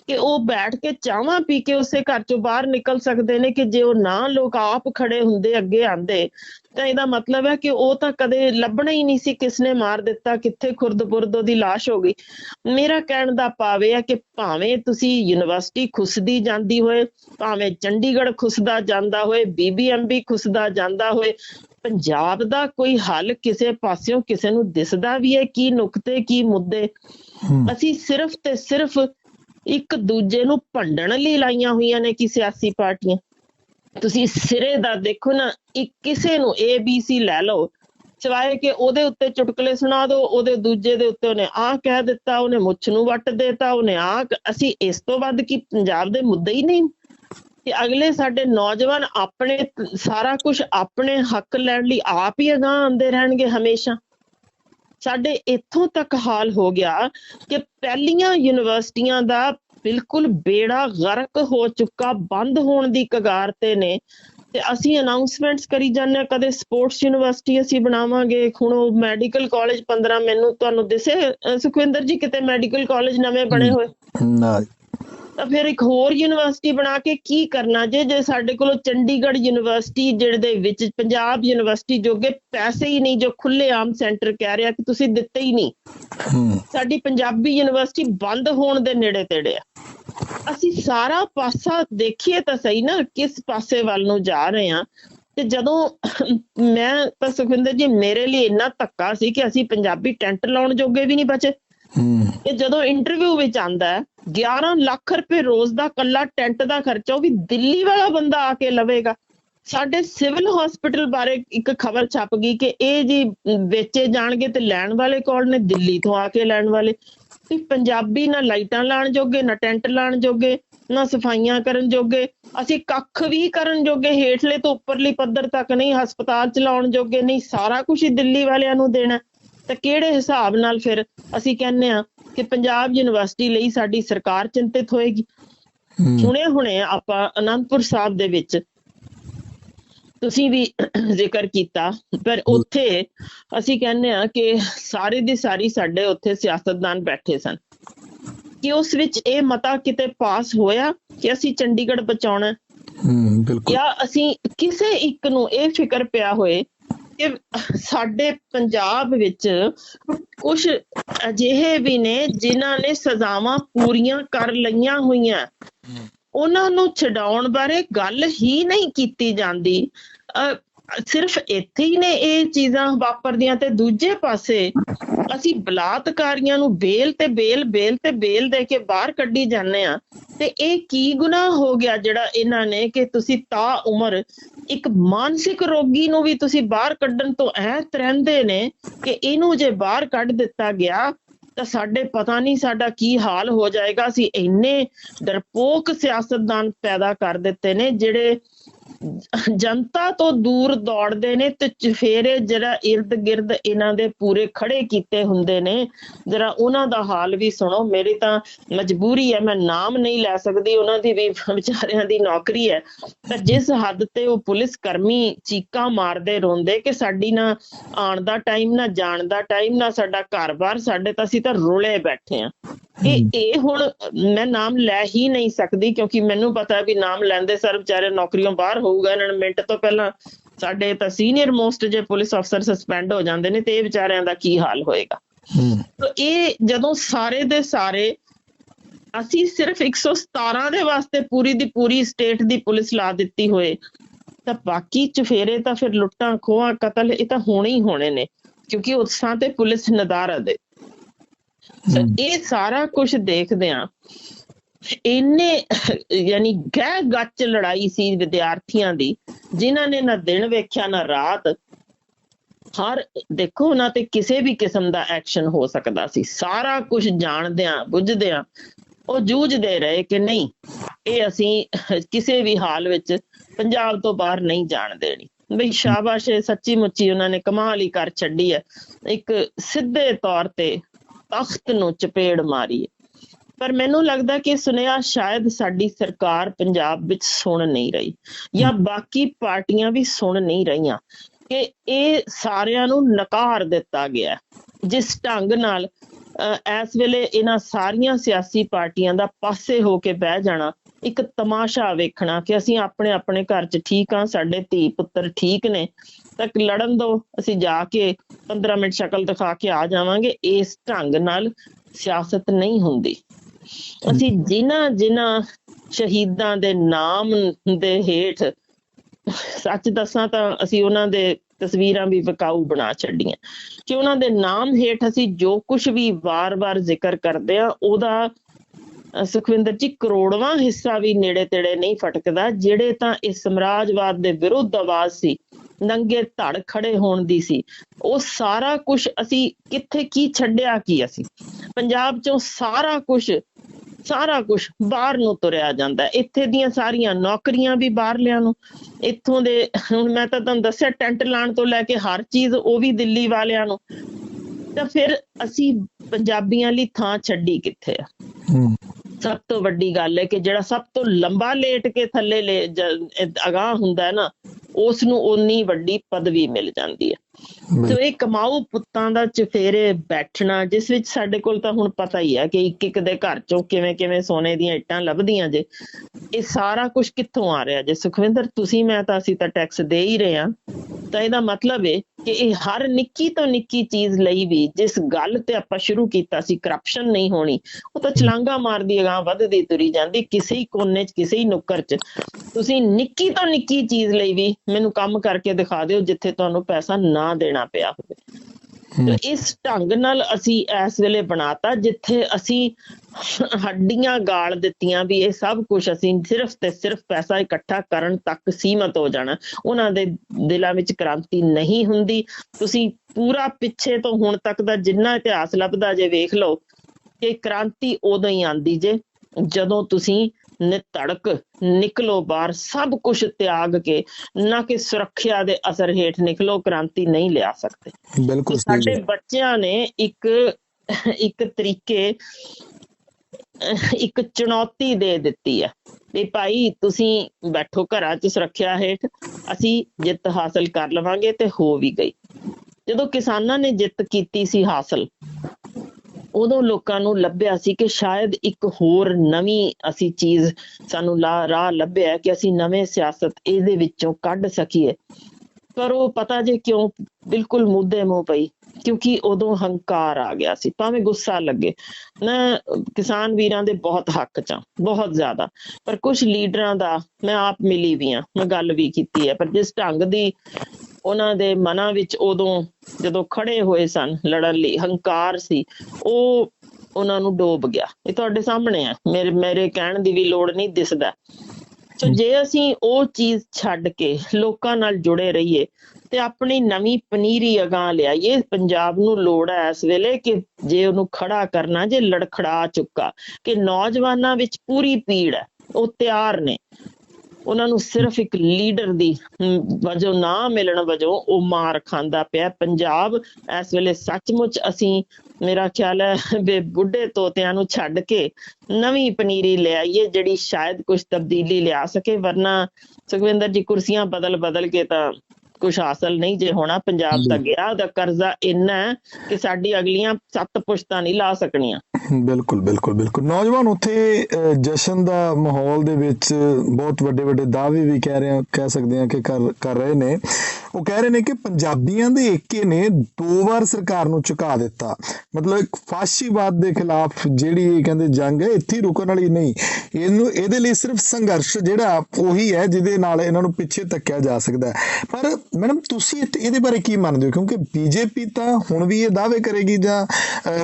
ਕਿ ਉਹ ਬੈਠ ਕੇ ਚਾਹਾਂ ਪੀ ਕੇ ਉਸੇ ਘਰ ਚੋਂ ਬਾਹਰ ਨਿਕਲ ਸਕਦੇ ਨੇ ਕਿ ਜੇ ਉਹ ਨਾ ਲੋਕ ਆਪ ਖੜੇ ਹੁੰਦੇ, ਅੱਗੇ ਆਂਦੇ ਤਾਂ ਇਹਦਾ ਮਤਲਬ ਹੈ ਕਿ ਉਹ ਤਾਂ ਕਦੇ ਲੱਭਣਾ ਹੀ ਨਹੀਂ ਸੀ ਕਿਸਨੇ ਮਾਰ ਦਿੱਤਾ, ਕਿੱਥੇ ਖੁਰਦ-ਬੁਰਦ ਉਹਦੀ ਲਾਸ਼ ਹੋ ਗਈ। ਮੇਰਾ ਕਹਿਣ ਦਾ ਭਾਵ ਇਹ ਹੈ ਕਿ ਭਾਵੇਂ ਤੁਸੀਂ ਯੂਨੀਵਰਸਿਟੀ ਖੁਸਦੀ ਜਾਂਦੀ ਹੋਏ, ਭਾਵੇਂ ਚੰਡੀਗੜ੍ਹ ਖੁਸਦਾ ਜਾਂਦਾ ਹੋਏ ਬੀਬੀਐਮਬੀ ਖੁਸਦਾ ਜਾਂਦਾ ਹੋਏ ਪੰਜਾਬ ਦਾ ਕੋਈ ਹੱਲ ਕਿਸੇ ਪਾਸਿਓਂ ਕਿਸੇ ਨੂੰ ਦਿਸਦਾ ਵੀ ਹੈ ਕੀ ਨੁਕਤੇ ਕੀ ਮੁੱਦੇ? ਅਸੀਂ ਸਿਰਫ ਤੇ ਸਿਰਫ ਇੱਕ ਦੂਜੇ ਨੂੰ ਭੰਡਣ ਲਈ ਲਾਈਆਂ ਹੋਈਆਂ ਨੇ ਕਿ ਸਿਆਸੀ ਪਾਰਟੀਆਂ। ਤੁਸੀਂ ਸਿਰੇ ਦਾ ਦੇਖੋ ਨਾ ਇੱਕ ਕਿਸੇ ਨੂੰ A B C ਲੈ ਲਓ ਸਿਵਾਏ ਕਿ ਉਹਦੇ ਉੱਤੇ ਚੁਟਕਲੇ ਸੁਣਾ ਦਿਓ ਉਹਦੇ ਦੂਜੇ ਦੇ ਉੱਤੇ ਉਹਨੇ ਆਹ ਕਹਿ ਦਿੱਤਾ ਉਹਨੇ ਮੁੱਛ ਨੂੰ ਵੱਟ ਦੇਤਾ ਉਹਨੇ ਆਹ ਅਸੀਂ ਇਸ ਤੋਂ ਵੱਧ ਕੀ ਪੰਜਾਬ ਦੇ ਮੁੱਦੇ ਹੀ ਨਹੀਂ। ਤੇ ਅਗਲੇ ਸਾਡੇ ਨੌਜਵਾਨ ਆਪਣੇ ਸਾਰਾ ਕੁਝ ਆਪਣੇ ਹੱਕ ਲੈਣ ਲਈ ਆਪ ਹੀ ਅਗਾਂਹ ਆਉਂਦੇ ਰਹਿਣਗੇ ਹਮੇਸ਼ਾ। ਸਾਡੇ ਇੱਥੋਂ ਤੱਕ ਹਾਲ ਹੋ ਗਿਆ ਕਿ ਪਹਿਲੀਆਂ ਯੂਨੀਵਰਸਿਟੀਆਂ ਦਾ ਬਿਲਕੁਲ ਬੇੜਾ ਗਰਕ ਹੋ ਚੁੱਕਾ ਬੰਦ ਹੋਣ ਦੀ ਕਗਾਰ ਤੇ ਨੇ। ਤੇ ਅਸੀਂ ਅਨਾਉਂਸਮੈਂਟਸ ਕਰੀ ਜਾਂਦੇ ਹਾਂ ਕਦੇ ਸਪੋਰਟਸ ਯੂਨੀਵਰਸਿਟੀ ਅਸੀਂ ਬਣਾਵਾਂਗੇ ਹੁਣ ਉਹ ਮੈਡੀਕਲ ਕਾਲਜ 15 ਮੈਨੂੰ ਤੁਹਾਨੂੰ ਦਿਸੇ। ਸੁਖਵਿੰਦਰ ਜੀ ਕਿਤੇ ਮੈਡੀਕਲ ਕਾਲਜ ਨਵੇਂ ਬਣੇ ਹੋਏ? ਨਾ। ਤਾਂ ਫਿਰ ਇੱਕ ਹੋਰ ਯੂਨੀਵਰਸਿਟੀ ਬਣਾ ਕੇ ਕੀ ਕਰਨਾ ਜੇ ਜੇ ਸਾਡੇ ਕੋਲੋਂ ਚੰਡੀਗੜ੍ਹ ਯੂਨੀਵਰਸਿਟੀ ਜਿਹੜੇ ਦੇ ਵਿੱਚ ਪੰਜਾਬ ਯੂਨੀਵਰਸਿਟੀ ਜੋਗੇ ਪੈਸੇ ਹੀ ਨਹੀਂ ਜੋ ਖੁੱਲੇ ਆਮ ਸੈਂਟਰ ਕਹਿ ਰਿਹਾ ਕਿ ਤੁਸੀਂ ਦਿੱਤੇ ਹੀ ਨਹੀਂ। ਸਾਡੀ ਪੰਜਾਬੀ ਯੂਨੀਵਰਸਿਟੀ ਬੰਦ ਹੋਣ ਦੇ ਨੇੜੇ ਤੇੜੇ ਆ। ਅਸੀਂ ਸਾਰਾ ਪਾਸਾ ਦੇਖੀਏ ਤਾਂ ਸਹੀ ਨਾ ਕਿਸ ਪਾਸੇ ਵੱਲ ਨੂੰ ਜਾ ਰਹੇ ਆ ਤੇ ਜਦੋਂ ਮੈਂ ਤਾਂ ਸੁਖਵਿੰਦਰ ਜੀ ਮੇਰੇ ਲਈ ਇੰਨਾ ਧੱਕਾ ਸੀ ਕਿ ਅਸੀਂ ਪੰਜਾਬੀ ਟੈਂਟ ਲਾਉਣ ਜੋਗੇ ਵੀ ਨਹੀਂ ਬਚੇ। ਇਹ ਜਦੋਂ ਇੰਟਰਵਿਊ ਵਿੱਚ ਆਂਦਾ ਹੈ 11 ਲੱਖ ਰੁਪਏ ਰੋਜ਼ ਦਾ ਕੱਲਾ ਟੈਂਟ ਦਾ ਖਰਚਾ, ਉਹ ਵੀ ਦਿੱਲੀ ਵਾਲਾ ਬੰਦਾ ਆ ਕੇ ਲਵੇਗਾ। ਸਾਡੇ ਸਿਵਲ ਹਸਪੀਟਲ ਬਾਰੇ ਇੱਕ ਖਬਰ ਛਪ ਗਈ ਕਿ ਇਹ ਜੀ ਵੇਚੇ ਜਾਣਗੇ ਤੇ ਲੈਣ ਵਾਲੇ ਕੌਣ ਨੇ? ਦਿੱਲੀ ਤੋਂ ਆ ਕੇ ਲੈਣ ਵਾਲੇ। ਤੇ ਪੰਜਾਬੀ ਨਾ ਲਾਈਟਾਂ ਲਾਣ ਜੋਗੇ, ਨਾ ਟੈਂਟ ਲਾਣ ਜੋਗੇ, ਨਾ ਸਫਾਈਆਂ ਕਰਨ ਜੋਗੇ, ਅਸੀਂ ਕੱਖ ਵੀ ਕਰਨ ਜੋਗੇ, ਹੇਠਲੇ ਤੋਂ ਉੱਪਰਲੀ ਪੱਧਰ ਤੱਕ ਨਹੀਂ, ਹਸਪਤਾਲ ਚਲਾਉਣ ਜੋਗੇ, ਨਹੀਂ, ਸਾਰਾ ਕੁਝ ਹੀ ਦਿੱਲੀ ਵਾਲਿਆਂ ਨੂੰ ਦੇਣਾ। ਤਾਂ ਕਿਹੜੇ ਹਿਸਾਬ ਨਾਲ ਫਿਰ ਅਸੀਂ ਕਹਿੰਦੇ ਆ ਕਿ ਪੰਜਾਬ ਯੂਨੀਵਰਸਿਟੀ ਲਈ ਸਾਡੀ ਸਰਕਾਰ ਚਿੰਤਿਤ ਹੋਏਗੀ। ਹੁਣੇ ਹੁਣੇ ਆਪਾਂ ਅਨੰਦਪੁਰ ਸਾਹਿਬ ਦੇ ਵਿੱਚ ਤੁਸੀਂ ਵੀ ਜ਼ਿਕਰ ਕੀਤਾ ਪਰ ਉੱਥੇ ਅਸੀਂ ਕਹਿੰਦੇ ਆ ਕਿ ਸਾਰੇ ਦੀ ਸਾਰੀ ਸਾਡੇ ਉੱਥੇ ਸਿਆਸਤਦਾਨ ਬੈਠੇ ਸਨ। ਕਿ ਉਸ ਵਿੱਚ ਇਹ ਮਤਾ ਕਿਤੇ ਪਾਸ ਹੋਇਆ ਕਿ ਅਸੀਂ ਚੰਡੀਗੜ੍ਹ ਬਚਾਉਣਾ? ਹੂੰ ਬਿਲਕੁਲ। ਜਾਂ ਅਸੀਂ ਕਿਸੇ ਇੱਕ ਨੂੰ ਇਹ ਫਿਕਰ ਪਿਆ ਹੋਏ ਕਿ ਸਾਡੇ ਪੰਜਾਬ ਵਿੱਚ ਕੁਝ ਅਜਿਹੇ ਵੀ ਨੇ ਜਿਨ੍ਹਾਂ ਨੇ ਸਜ਼ਾਵਾਂ ਪੂਰੀਆਂ ਕਰ ਲਈਆਂ ਹੋਈਆਂ। ਉਹਨਾਂ ਨੂੰ ਛਡਾਉਣ ਬਾਰੇ ਗੱਲ ਹੀ ਨਹੀਂ ਕੀਤੀ ਜਾਂਦੀ। ਅਹ, ਸਿਰਫ ਇੱਥੇ ਹੀ ਨੇ ਇਹ ਚੀਜ਼ਾਂ ਵਾਪਰਦੀਆਂ ਤੇ ਦੂਜੇ ਪਾਸੇ ਅਸੀਂ ਬਲਾਤਕਾਰੀਆਂ ਨੂੰ ਬੇਲ ਤੇ ਬੇਲ ਬੇਲ ਤੇ ਬੇਲ ਦੇ ਕੇ ਬਾਹਰ ਕੱਢੀ ਜਾਂਦੇ ਆ ਤੇ ਇਹ ਕੀ ਗੁਨਾਹ ਹੋ ਗਿਆ ਜਿਹੜਾ ਇਹਨਾਂ ਨੇ ਕਿ ਤੁਸੀਂ ਤਾ ਉਮਰ ਇੱਕ ਮਾਨਸਿਕ ਰੋਗੀ ਨੂੰ ਵੀ ਤੁਸੀਂ ਬਾਹਰ ਕੱਢਣ ਤੋਂ ਐਤ ਰਹਿੰਦੇ ਨੇ ਕਿ ਇਹਨੂੰ ਜੇ ਬਾਹਰ ਕੱਢ ਦਿੱਤਾ ਗਿਆ ਤਾਂ ਸਾਡੇ ਪਤਾ ਨਹੀਂ ਸਾਡਾ ਕੀ ਹਾਲ ਹੋ ਜਾਏਗਾ। ਅਸੀਂ ਇੰਨੇ ਡਰਪੋਕ ਸਿਆਸਤਦਾਨ ਪੈਦਾ ਕਰ ਦਿੱਤੇ ਨੇ ਜਿਹੜੇ ਜਨਤਾ ਤੋਂ ਦੂਰ ਦੌੜਦੇ ਨੇ ਤੇ ਚਫੇਰੇ ਜਿਹੜਾ ਇਰਦ ਗਿਰਦ ਇਹਨਾਂ ਦੇ ਪੂਰੇ ਖੜੇ ਕੀਤੇ ਹੁੰਦੇ ਨੇ, ਜਰਾ ਉਹਨਾਂ ਦਾ ਹਾਲ ਵੀ ਸੁਣੋ, ਮੇਰੀ ਤਾਂ ਮਜਬੂਰੀ ਹੈ, ਮੈਂ ਨਾਮ ਨਹੀਂ ਲੈ ਸਕਦੀ, ਉਹਨਾਂ ਦੀ ਵੀ ਵਿਚਾਰਿਆਂ ਦੀ ਨੌਕਰੀ ਹੈ। ਤਾਂ ਜਿਸ ਹੱਦ ਤੇ ਉਹ ਪੁਲਿਸ ਕਰਮੀ ਚੀਕਾਂ ਮਾਰਦੇ ਰੋਂਦੇ ਕਿ ਸਾਡੀ ਨਾ ਆਉਣ ਦਾ ਟਾਈਮ ਨਾ ਜਾਣ ਦਾ ਟਾਈਮ ਨਾ ਸਾਡਾ ਘਰ-ਬਾਰ, ਸਾਡੇ ਤਾਂ ਅਸੀਂ ਤਾਂ ਰੁਲੇ ਬੈਠੇ ਆ ਇਹ ਇਹ ਹੁਣ ਮੈਂ ਨਾਮ ਲੈ ਹੀ ਨਹੀਂ ਸਕਦੀ ਕਿਉਂਕਿ ਮੈਨੂੰ ਪਤਾ ਵੀ ਨਾਮ ਲੈਂਦੇ ਸਰ ਵਿਚਾਰੇ ਨੌਕਰੀਆਂ ਬਾਹਰ ਹੋਊਗਾ ਇਹਨਾਂ ਨੂੰ ਮਿੰਟ ਤੋਂ ਪਹਿਲਾਂ ਸਾਡੇ ਤਾਂ ਸੀਨੀਅਰ ਮੋਸਟ ਜੇ ਪੁਲਿਸ ਅਫਸਰ ਸਸਪੈਂਡ ਹੋ ਜਾਂਦੇ ਨੇ ਤੇ ਇਹ ਵਿਚਾਰਿਆਂ ਦਾ ਕੀ ਹਾਲ ਹੋਏਗਾ। ਹੂੰ। ਤੋ ਇਹ ਜਦੋਂ ਸਾਰੇ ਦੇ ਸਾਰੇ ਅਸੀਂ ਸਿਰਫ 117 ਦੇ ਵਾਸਤੇ ਪੂਰੀ ਦੀ ਪੂਰੀ ਸਟੇਟ ਦੀ ਪੁਲਿਸ ਲਾ ਦਿੱਤੀ ਹੋਏ ਤਾਂ ਬਾਕੀ ਚਫੇਰੇ ਤਾਂ ਫਿਰ ਲੁੱਟਾਂ ਖੋਹਾਂ ਕਤਲ ਇਹ ਤਾਂ ਹੋਣੇ ਹੀ ਹੋਣੇ ਨੇ ਕਿਉਂਕਿ ਉਸ ਥਾਂ ਤੇ ਪੁਲਿਸ ਨਦਾਰ ਦੇ। ਇਹ ਸਾਰਾ ਕੁਝ ਦੇਖਦੇ ਆ ਇੰਨੇ ਯਾਨੀ ਗਹਿ ਗੱਚ ਲੜਾਈ ਸੀ ਵਿਦਿਆਰਥੀਆਂ ਦੀ ਜਿਨ੍ਹਾਂ ਨੇ ਨਾ ਦਿਨ ਵੇਖਿਆ ਨਾ ਰਾਤ ਹਰ ਦੇਖੋ ਉਹਨਾਂ ਤੇ ਕਿਸੇ ਵੀ ਕਿਸਮ ਦਾ ਐਕਸ਼ਨ ਹੋ ਸਕਦਾ ਸੀ। ਸਾਰਾ ਕੁਝ ਜਾਣਦਿਆਂ ਬੁੱਝਦਿਆਂ ਉਹ ਜੂਝਦੇ ਰਹੇ ਕਿ ਨਹੀਂ ਇਹ ਅਸੀਂ ਕਿਸੇ ਵੀ ਹਾਲ ਵਿੱਚ ਪੰਜਾਬ ਤੋਂ ਬਾਹਰ ਨਹੀਂ ਜਾਣ ਦੇਣੀ। ਬਈ ਸ਼ਾਬਾਸ਼ ਸੱਚੀ ਮੁੱਚੀ ਉਹਨਾਂ ਨੇ ਕਮਾਲ ਹੀ ਕਰ ਛੱਡੀ ਹੈ। ਇੱਕ ਸਿੱਧੇ ਤੌਰ ਤੇ ਤਖਤ ਨੂੰ ਚਪੇੜ ਮਾਰੀ ਪਰ ਮੈਨੂੰ ਲੱਗਦਾ ਕਿ ਸੁਨੇਹਾ ਸ਼ਾਇਦ ਸਾਡੀ ਸਰਕਾਰ ਪੰਜਾਬ ਵਿੱਚ ਸੁਣ ਨਹੀਂ ਰਹੀ ਜਾਂ ਬਾਕੀ ਪਾਰਟੀਆਂ ਵੀ ਸੁਣ ਨਹੀਂ ਰਹੀਆਂ ਕਿ ਇਹ ਸਾਰਿਆਂ ਨੂੰ ਨਕਾਰ ਦਿੱਤਾ ਗਿਆ। ਜਿਸ ਢੰਗ ਨਾਲ ਅਹ, ਇਸ ਵੇਲੇ ਇਹਨਾਂ ਸਾਰੀਆਂ ਸਿਆਸੀ ਪਾਰਟੀਆਂ ਦਾ ਪਾਸੇ ਹੋ ਕੇ ਬਹਿ ਜਾਣਾ ਇੱਕ ਤਮਾਸ਼ਾ ਵੇਖਣਾ ਕਿ ਅਸੀਂ ਆਪਣੇ ਆਪਣੇ ਘਰ 'ਚ ਠੀਕ ਹਾਂ, ਸਾਡੇ ਧੀ ਪੁੱਤਰ ਠੀਕ ਨੇ, ਤਾਂ ਲੜਨ ਦੋ, ਅਸੀਂ ਜਾ ਕੇ 15 ਮਿੰਟ ਸ਼ਕਲ ਦਿਖਾ ਕੇ ਆ ਜਾਵਾਂਗੇ, ਇਸ ਢੰਗ ਨਾਲ ਸਿਆਸਤ ਨਹੀਂ ਹੁੰਦੀ। ਅਸੀਂ ਜਿਨ੍ਹਾਂ ਜਿਨ੍ਹਾਂ ਸ਼ਹੀਦਾਂ ਦੇ ਨਾਮ ਦੇ ਹੇਠ, ਸੱਚ ਦੱਸਾਂ ਤਾਂ ਅਸੀਂ ਉਹਨਾਂ ਦੇ ਤਸਵੀਰਾਂ ਵੀ ਵਿਕਾਊ ਬਣਾ ਛੱਡੀਆਂ। ਕਿ ਉਹਨਾਂ ਦੇ ਨਾਮ ਹੇਠ ਅਸੀਂ ਜੋ ਕੁਝ ਵੀ ਵਾਰ-ਵਾਰ ਜ਼ਿਕਰ ਕਰਦੇ ਆ ਉਹਦਾ ਸੁਖਵਿੰਦਰ ਜੀ, ਕਰੋੜਵਾਂ ਹਿੱਸਾ ਵੀ ਨੇੜੇ ਤੇੜੇ ਨਹੀਂ ਫਟਕਦਾ, ਜਿਹੜੇ ਤਾਂ ਇਸ ਸਮਰਾਜਵਾਦ ਦੇ ਵਿਰੁੱਧ ਆਵਾਜ਼ ਸੀ, ਨੰਗੇ ਧੜ ਖੜੇ ਹੋਣ ਦੀ ਸੀ, ਉਹ ਸਾਰਾ ਕੁਝ ਅਸੀਂ ਕਿੱਥੇ ਕੀ ਛੱਡਿਆ ਕੀ ਅਸੀਂ? ਪੰਜਾਬ ਚੋਂ ਸਾਰਾ ਕੁਝ ਸਾਰਾ ਕੁਝ ਬਾਹਰ ਨੂੰ ਤੁਰਿਆ ਜਾਂਦਾ ਇੱਥੇ ਦੀਆਂ ਸਾਰੀਆਂ ਨੌਕਰੀਆਂ ਵੀ ਬਾਹਰ ਲਿਆਂ ਨੂੰ, ਇੱਥੋਂ ਦੇ, ਹੁਣ ਮੈਂ ਤਾਂ ਤੁਹਾਨੂੰ ਦੱਸਿਆ, ਟੈਂਟ ਲਾਣ ਤੋਂ ਲੈ ਕੇ ਹਰ ਚੀਜ਼ ਉਹ ਵੀ ਦਿੱਲੀ ਵਾਲਿਆਂ ਨੂੰ। ਤਾਂ ਫਿਰ ਅਸੀਂ ਪੰਜਾਬੀਆਂ ਲਈ ਥਾਂ ਛੱਡੀ ਕਿੱਥੇ ਆ? ਸਭ ਤੋਂ ਵੱਡੀ ਗੱਲ ਹੈ ਕਿ ਜਿਹੜਾ ਸਭ ਤੋਂ ਲੰਬਾ ਲੇਟ ਕੇ ਥੱਲੇ ਲੈ ਅਗਾਂਹ ਹੁੰਦਾ ਹੈ ਨਾ ਉਸ ਨੂੰ ਓਨੀ ਵੱਡੀ ਪਦਵੀ ਮਿਲ ਜਾਂਦੀ ਹੈ। ਸੋ ਇਹ ਕਮਾਊ ਪੁੱਤਾਂ ਦਾ ਚਫੇਰੇ ਬੈਠਣਾ ਜਿਸ ਵਿੱਚ ਸਾਡੇ ਕੋਲ ਤਾਂ ਹੁਣ ਪਤਾ ਹੀ ਹੈ ਕਿ ਇੱਕ ਇੱਕ ਦੇ ਘਰ ਚੋਂ ਕਿਵੇਂ ਕਿਵੇਂ ਸੋਨੇ ਦੀਆਂ ਇੱਟਾਂ ਲੱਭਦੀਆਂ ਜੇ ਇਹ ਸਾਰਾ ਕੁਝ ਕਿੱਥੋਂ ਆ ਰਿਹਾ ਜੇ? ਸੁਖਵਿੰਦਰ ਤੁਸੀਂ ਮੈਂ ਤਾਂ ਅਸੀਂ ਤਾਂ ਟੈਕਸ ਦੇ ਹੀ ਰਹੇ ਹਾਂ। ਤਾਂ ਇਹਦਾ ਮਤਲਬ ਹੈ ਕਿ ਇਹ ਹਰ ਨਿੱਕੀ ਤੋਂ ਨਿੱਕੀ ਚੀਜ਼ ਲਈ ਵੀ ਜਿਸ ਗੱਲ ਤੇ ਆਪਾਂ ਸ਼ੁਰੂ ਕੀਤਾ ਸੀ ਕਰਪਸ਼ਨ ਨਹੀਂ ਹੋਣੀ, ਉਹ ਤਾਂ ਛਲਾਂਗਾ ਮਾਰਦੀ ਅਗਾਂਹ ਵੱਧਦੀ ਤੁਰੀ ਜਾਂਦੀ, ਕਿਸੇ ਹੀ ਕੋਨੇ 'ਚ, ਕਿਸੇ ਹੀ ਨੁੱਕਰ 'ਚ। ਤੁਸੀਂ ਨਿੱਕੀ ਤੋਂ ਨਿੱਕੀ ਚੀਜ਼ ਲਈ ਵੀ ਮੈਨੂੰ ਕੰਮ ਕਰਕੇ ਦਿਖਾ ਦਿਓ ਜਿੱਥੇ ਤੁਹਾਨੂੰ ਪੈਸਾ ਨਾ ਦੇਣਾ ਪਿਆ ਹੋਵੇ। ਇਸ ਢੰਗ ਨਾਲ ਅਸੀਂ ਇਸ ਵੇਲੇ ਬਣਾਤਾ ਜਿੱਥੇ ਅਸੀਂ ਹੱਡੀਆਂ ਗਾਲ ਦਿੱਤੀਆਂ ਵੀ ਇਹ ਸਭ ਕੁਝ ਅਸੀਂ ਸਿਰਫ ਤੇ ਸਿਰਫ ਪੈਸਾ ਇਕੱਠਾ ਕਰਨ ਤੱਕ ਸੀਮਤ ਹੋ ਜਾਣਾ। ਉਹਨਾਂ ਦੇ ਦਿਲਾਂ ਵਿੱਚ ਕ੍ਰਾਂਤੀ ਨਹੀਂ ਹੁੰਦੀ। ਤੁਸੀਂ ਪੂਰਾ ਪਿੱਛੇ ਤੋਂ ਹੁਣ ਤੱਕ ਦਾ ਜਿੰਨਾ ਇਤਿਹਾਸ ਲੱਭਦਾ ਜੇ ਵੇਖ ਲਓ ਕਿ ਕ੍ਰਾਂਤੀ ਉਦੋਂ ਹੀ ਆਂਦੀ ਜੇ ਜਦੋਂ ਤੁਸੀਂ ਨਿਤੜਕ ਨਿਕਲੋ ਬਾਹਰ ਸਭ ਕੁਝ ਤਿਆਗ ਕੇ ਨਾ ਕਿ ਸੁਰੱਖਿਆ ਦੇ ਅਸਰ ਹੇਠ ਨਿਕਲੋ ਕ੍ਰਾਂਤੀ ਨਹੀਂ ਲਿਆ ਸਕਦੇ ਬਿਲਕੁਲ ਸਾਡੇ। ਬੱਚਿਆਂ ਨੇ ਇੱਕ ਇੱਕ ਤਰੀਕੇ ਇੱਕ ਚੁਣੌਤੀ ਦੇ ਦਿੱਤੀ ਹੈ ਵੀ ਭਾਈ ਤੁਸੀਂ ਬੈਠੋ ਘਰਾਂ 'ਚ ਸੁਰੱਖਿਆ ਹੇਠ ਅਸੀਂ ਜਿੱਤ ਹਾਸਲ ਕਰ ਲਵਾਂਗੇ ਤੇ ਹੋ ਵੀ ਗਈ ਜਦੋਂ ਕਿਸਾਨਾਂ ਨੇ ਜਿੱਤ ਕੀਤੀ ਸੀ ਹਾਸਲ ਉਦੋਂ ਲੋਕਾਂ ਨੂੰ ਲੱਭਿਆ ਸੀ ਕਿ ਸ਼ਾਇਦ ਇੱਕ ਹੋਰ ਨਵੀਂ ਅਸੀਂ ਚੀਜ਼ ਸਾਨੂੰ ਰਾਹ ਲੱਭਿਆ ਕਿ ਅਸੀਂ ਨਵੇਂ ਸਿਆਸਤ ਇਹਦੇ ਵਿੱਚੋਂ ਕੱਢ ਸਕੀਏ। ਪਰ ਉਹ ਪਤਾ ਜੇ ਕਿਉਂ ਬਿਲਕੁਲ ਮੁੱਦੇ ਮੂੰਹ ਪਈ, ਕਿਉਂਕਿ ਉਦੋਂ ਹੰਕਾਰ ਆ ਗਿਆ ਸੀ, ਭਾਵੇਂ ਗੁੱਸਾ ਲੱਗੇ। ਮੈਂ ਕਿਸਾਨ ਵੀਰਾਂ ਦੇ ਬਹੁਤ ਹੱਕ ਚ ਬਹੁਤ ਜ਼ਿਆਦਾ। ਪਰ ਕੁਝ ਲੀਡਰਾਂ ਦਾ ਮੈਂ ਆਪ ਮਿਲੀ ਵੀ ਆ ਮੈਂ ਗੱਲ ਵੀ ਕੀਤੀ ਹੈ, ਪਰ ਜਿਸ ਢੰਗ ਦੀ ਉਹਨਾਂ ਦੇ ਮਨਾਂ ਵਿੱਚ ਉਦੋਂ ਜਦੋਂ ਖੜੇ ਹੋਏ ਸਨ ਲੜਨ ਲਈ, ਹੰਕਾਰ ਸੀ, ਉਹ ਉਹਨਾਂ ਨੂੰ ਡੋਬ ਗਿਆ। ਇਹ ਤੁਹਾਡੇ ਸਾਹਮਣੇ ਆ। ਮੇਰੇ ਮੇਰੇ ਕਹਿਣ ਦੀ ਵੀ ਲੋੜ ਨਹੀਂ ਦਿਸਦਾ। ਸੋ ਜੇ ਅਸੀਂ ਉਹ ਚੀਜ਼ ਛੱਡ ਕੇ ਲੋਕਾਂ ਨਾਲ ਜੁੜੇ ਰਹੀਏ ਤੇ ਆਪਣੀ ਨਵੀਂ ਪਨੀਰੀ ਅਗਾਂਹ ਲਿਆਈਏ, ਪੰਜਾਬ ਨੂੰ ਲੋੜ ਹੈ ਇਸ ਵੇਲੇ ਕਿ ਜੇ ਉਹਨੂੰ ਖੜਾ ਕਰਨਾ, ਜੇ ਲੜਖੜਾ ਚੁੱਕਾ, ਕਿ ਨੌਜਵਾਨਾਂ ਵਿੱਚ ਪੂਰੀ ਪੀੜ ਹੈ, ਉਹ ਤਿਆਰ ਨੇ। ਉਹਨਾਂ ਨੂੰ ਸਿਰਫ ਇੱਕ ਲੀਡਰ ਦੀ ਵਜੋਂ ਨਾ ਮਿਲਣ ਵਜੋਂ ਉਹ ਮਾਰ ਖਾਂਦਾ ਪਿਆ। ਪੰਜਾਬ ਇਸ ਵੇਲੇ ਸੱਚਮੁੱਚ ਅਸੀਂ, ਮੇਰਾ ਖਿਆਲ ਹੈ ਵੀ ਬੁੱਢੇ ਤੋਤਿਆਂ ਨੂੰ ਛੱਡ ਕੇ ਨਵੀਂ ਪਨੀਰੀ ਲੈ ਆਈਏ, ਜਿਹੜੀ ਸ਼ਾਇਦ ਕੁਝ ਤਬਦੀਲੀ ਲਿਆ ਸਕੇ। ਵਰਨਾ ਸੁਖਵਿੰਦਰ ਜੀ ਕੁਰਸੀਆਂ ਬਦਲ ਬਦਲ ਕੇ ਤਾਂ ਕੁਝ ਹਾਸਲ ਨਹੀਂ ਜੇ ਹੋਣਾ ਪੰਜਾਬ ਦਾ। ਗਿਆ ਉਹਦਾ ਕਰਜ਼ਾ ਇੰਨਾ ਹੈ ਕਿ ਸਾਡੀ ਅਗਲੀਆਂ ਸੱਤ ਪੁਸ਼ਤਾਂ ਨਹੀਂ ਲਾ ਸਕਣੀਆਂ ਬਿਲਕੁਲ ਬਿਲਕੁਲ ਬਿਲਕੁਲ ਨੌਜਵਾਨ ਉੱਥੇ ਜਸ਼ਨ ਦਾ ਮਾਹੌਲ ਦੇ ਵਿੱਚ ਬਹੁਤ ਵੱਡੇ ਵੱਡੇ ਦਾਅਵੇ ਵੀ ਕਹਿ ਰਹੇ ਆ ਕਹਿ ਸਕਦੇ ਆ ਕਿ ਕਰ ਕਰ ਰਹੇ ਨੇ ਉਹ ਕਹਿ ਰਹੇ ਨੇ ਕਿ ਪੰਜਾਬੀਆਂ ਦੇ ਏਕੇ ਨੇ ਦੋ ਵਾਰ ਸਰਕਾਰ ਨੂੰ ਝੁਕਾ ਦਿੱਤਾ। ਮਤਲਬ ਇੱਕ ਫਾਸ਼ੀਵਾਦ ਦੇ ਖਿਲਾਫ ਜਿਹੜੀ ਇਹ ਕਹਿੰਦੇ ਜੰਗ ਹੈ, ਇੱਥੇ ਰੁਕਣ ਵਾਲੀ ਨਹੀਂ। ਇਹਨੂੰ, ਇਹਦੇ ਲਈ ਸਿਰਫ ਸੰਘਰਸ਼ ਜਿਹੜਾ ਉਹੀ ਹੈ, ਜਿਹਦੇ ਨਾਲ ਇਹਨਾਂ ਨੂੰ ਪਿੱਛੇ ਧੱਕਿਆ ਜਾ ਸਕਦਾ ਪਰ ਮੈਡਮ, ਤੁਸੀਂ ਇਹਦੇ ਬਾਰੇ ਕੀ ਮੰਨਦੇ ਹੋ? ਕਿਉਂਕਿ ਬੀਜੇਪੀ ਤਾਂ ਹੁਣ ਵੀ ਇਹ ਦਾਅਵੇ ਕਰੇਗੀ ਜਾਂ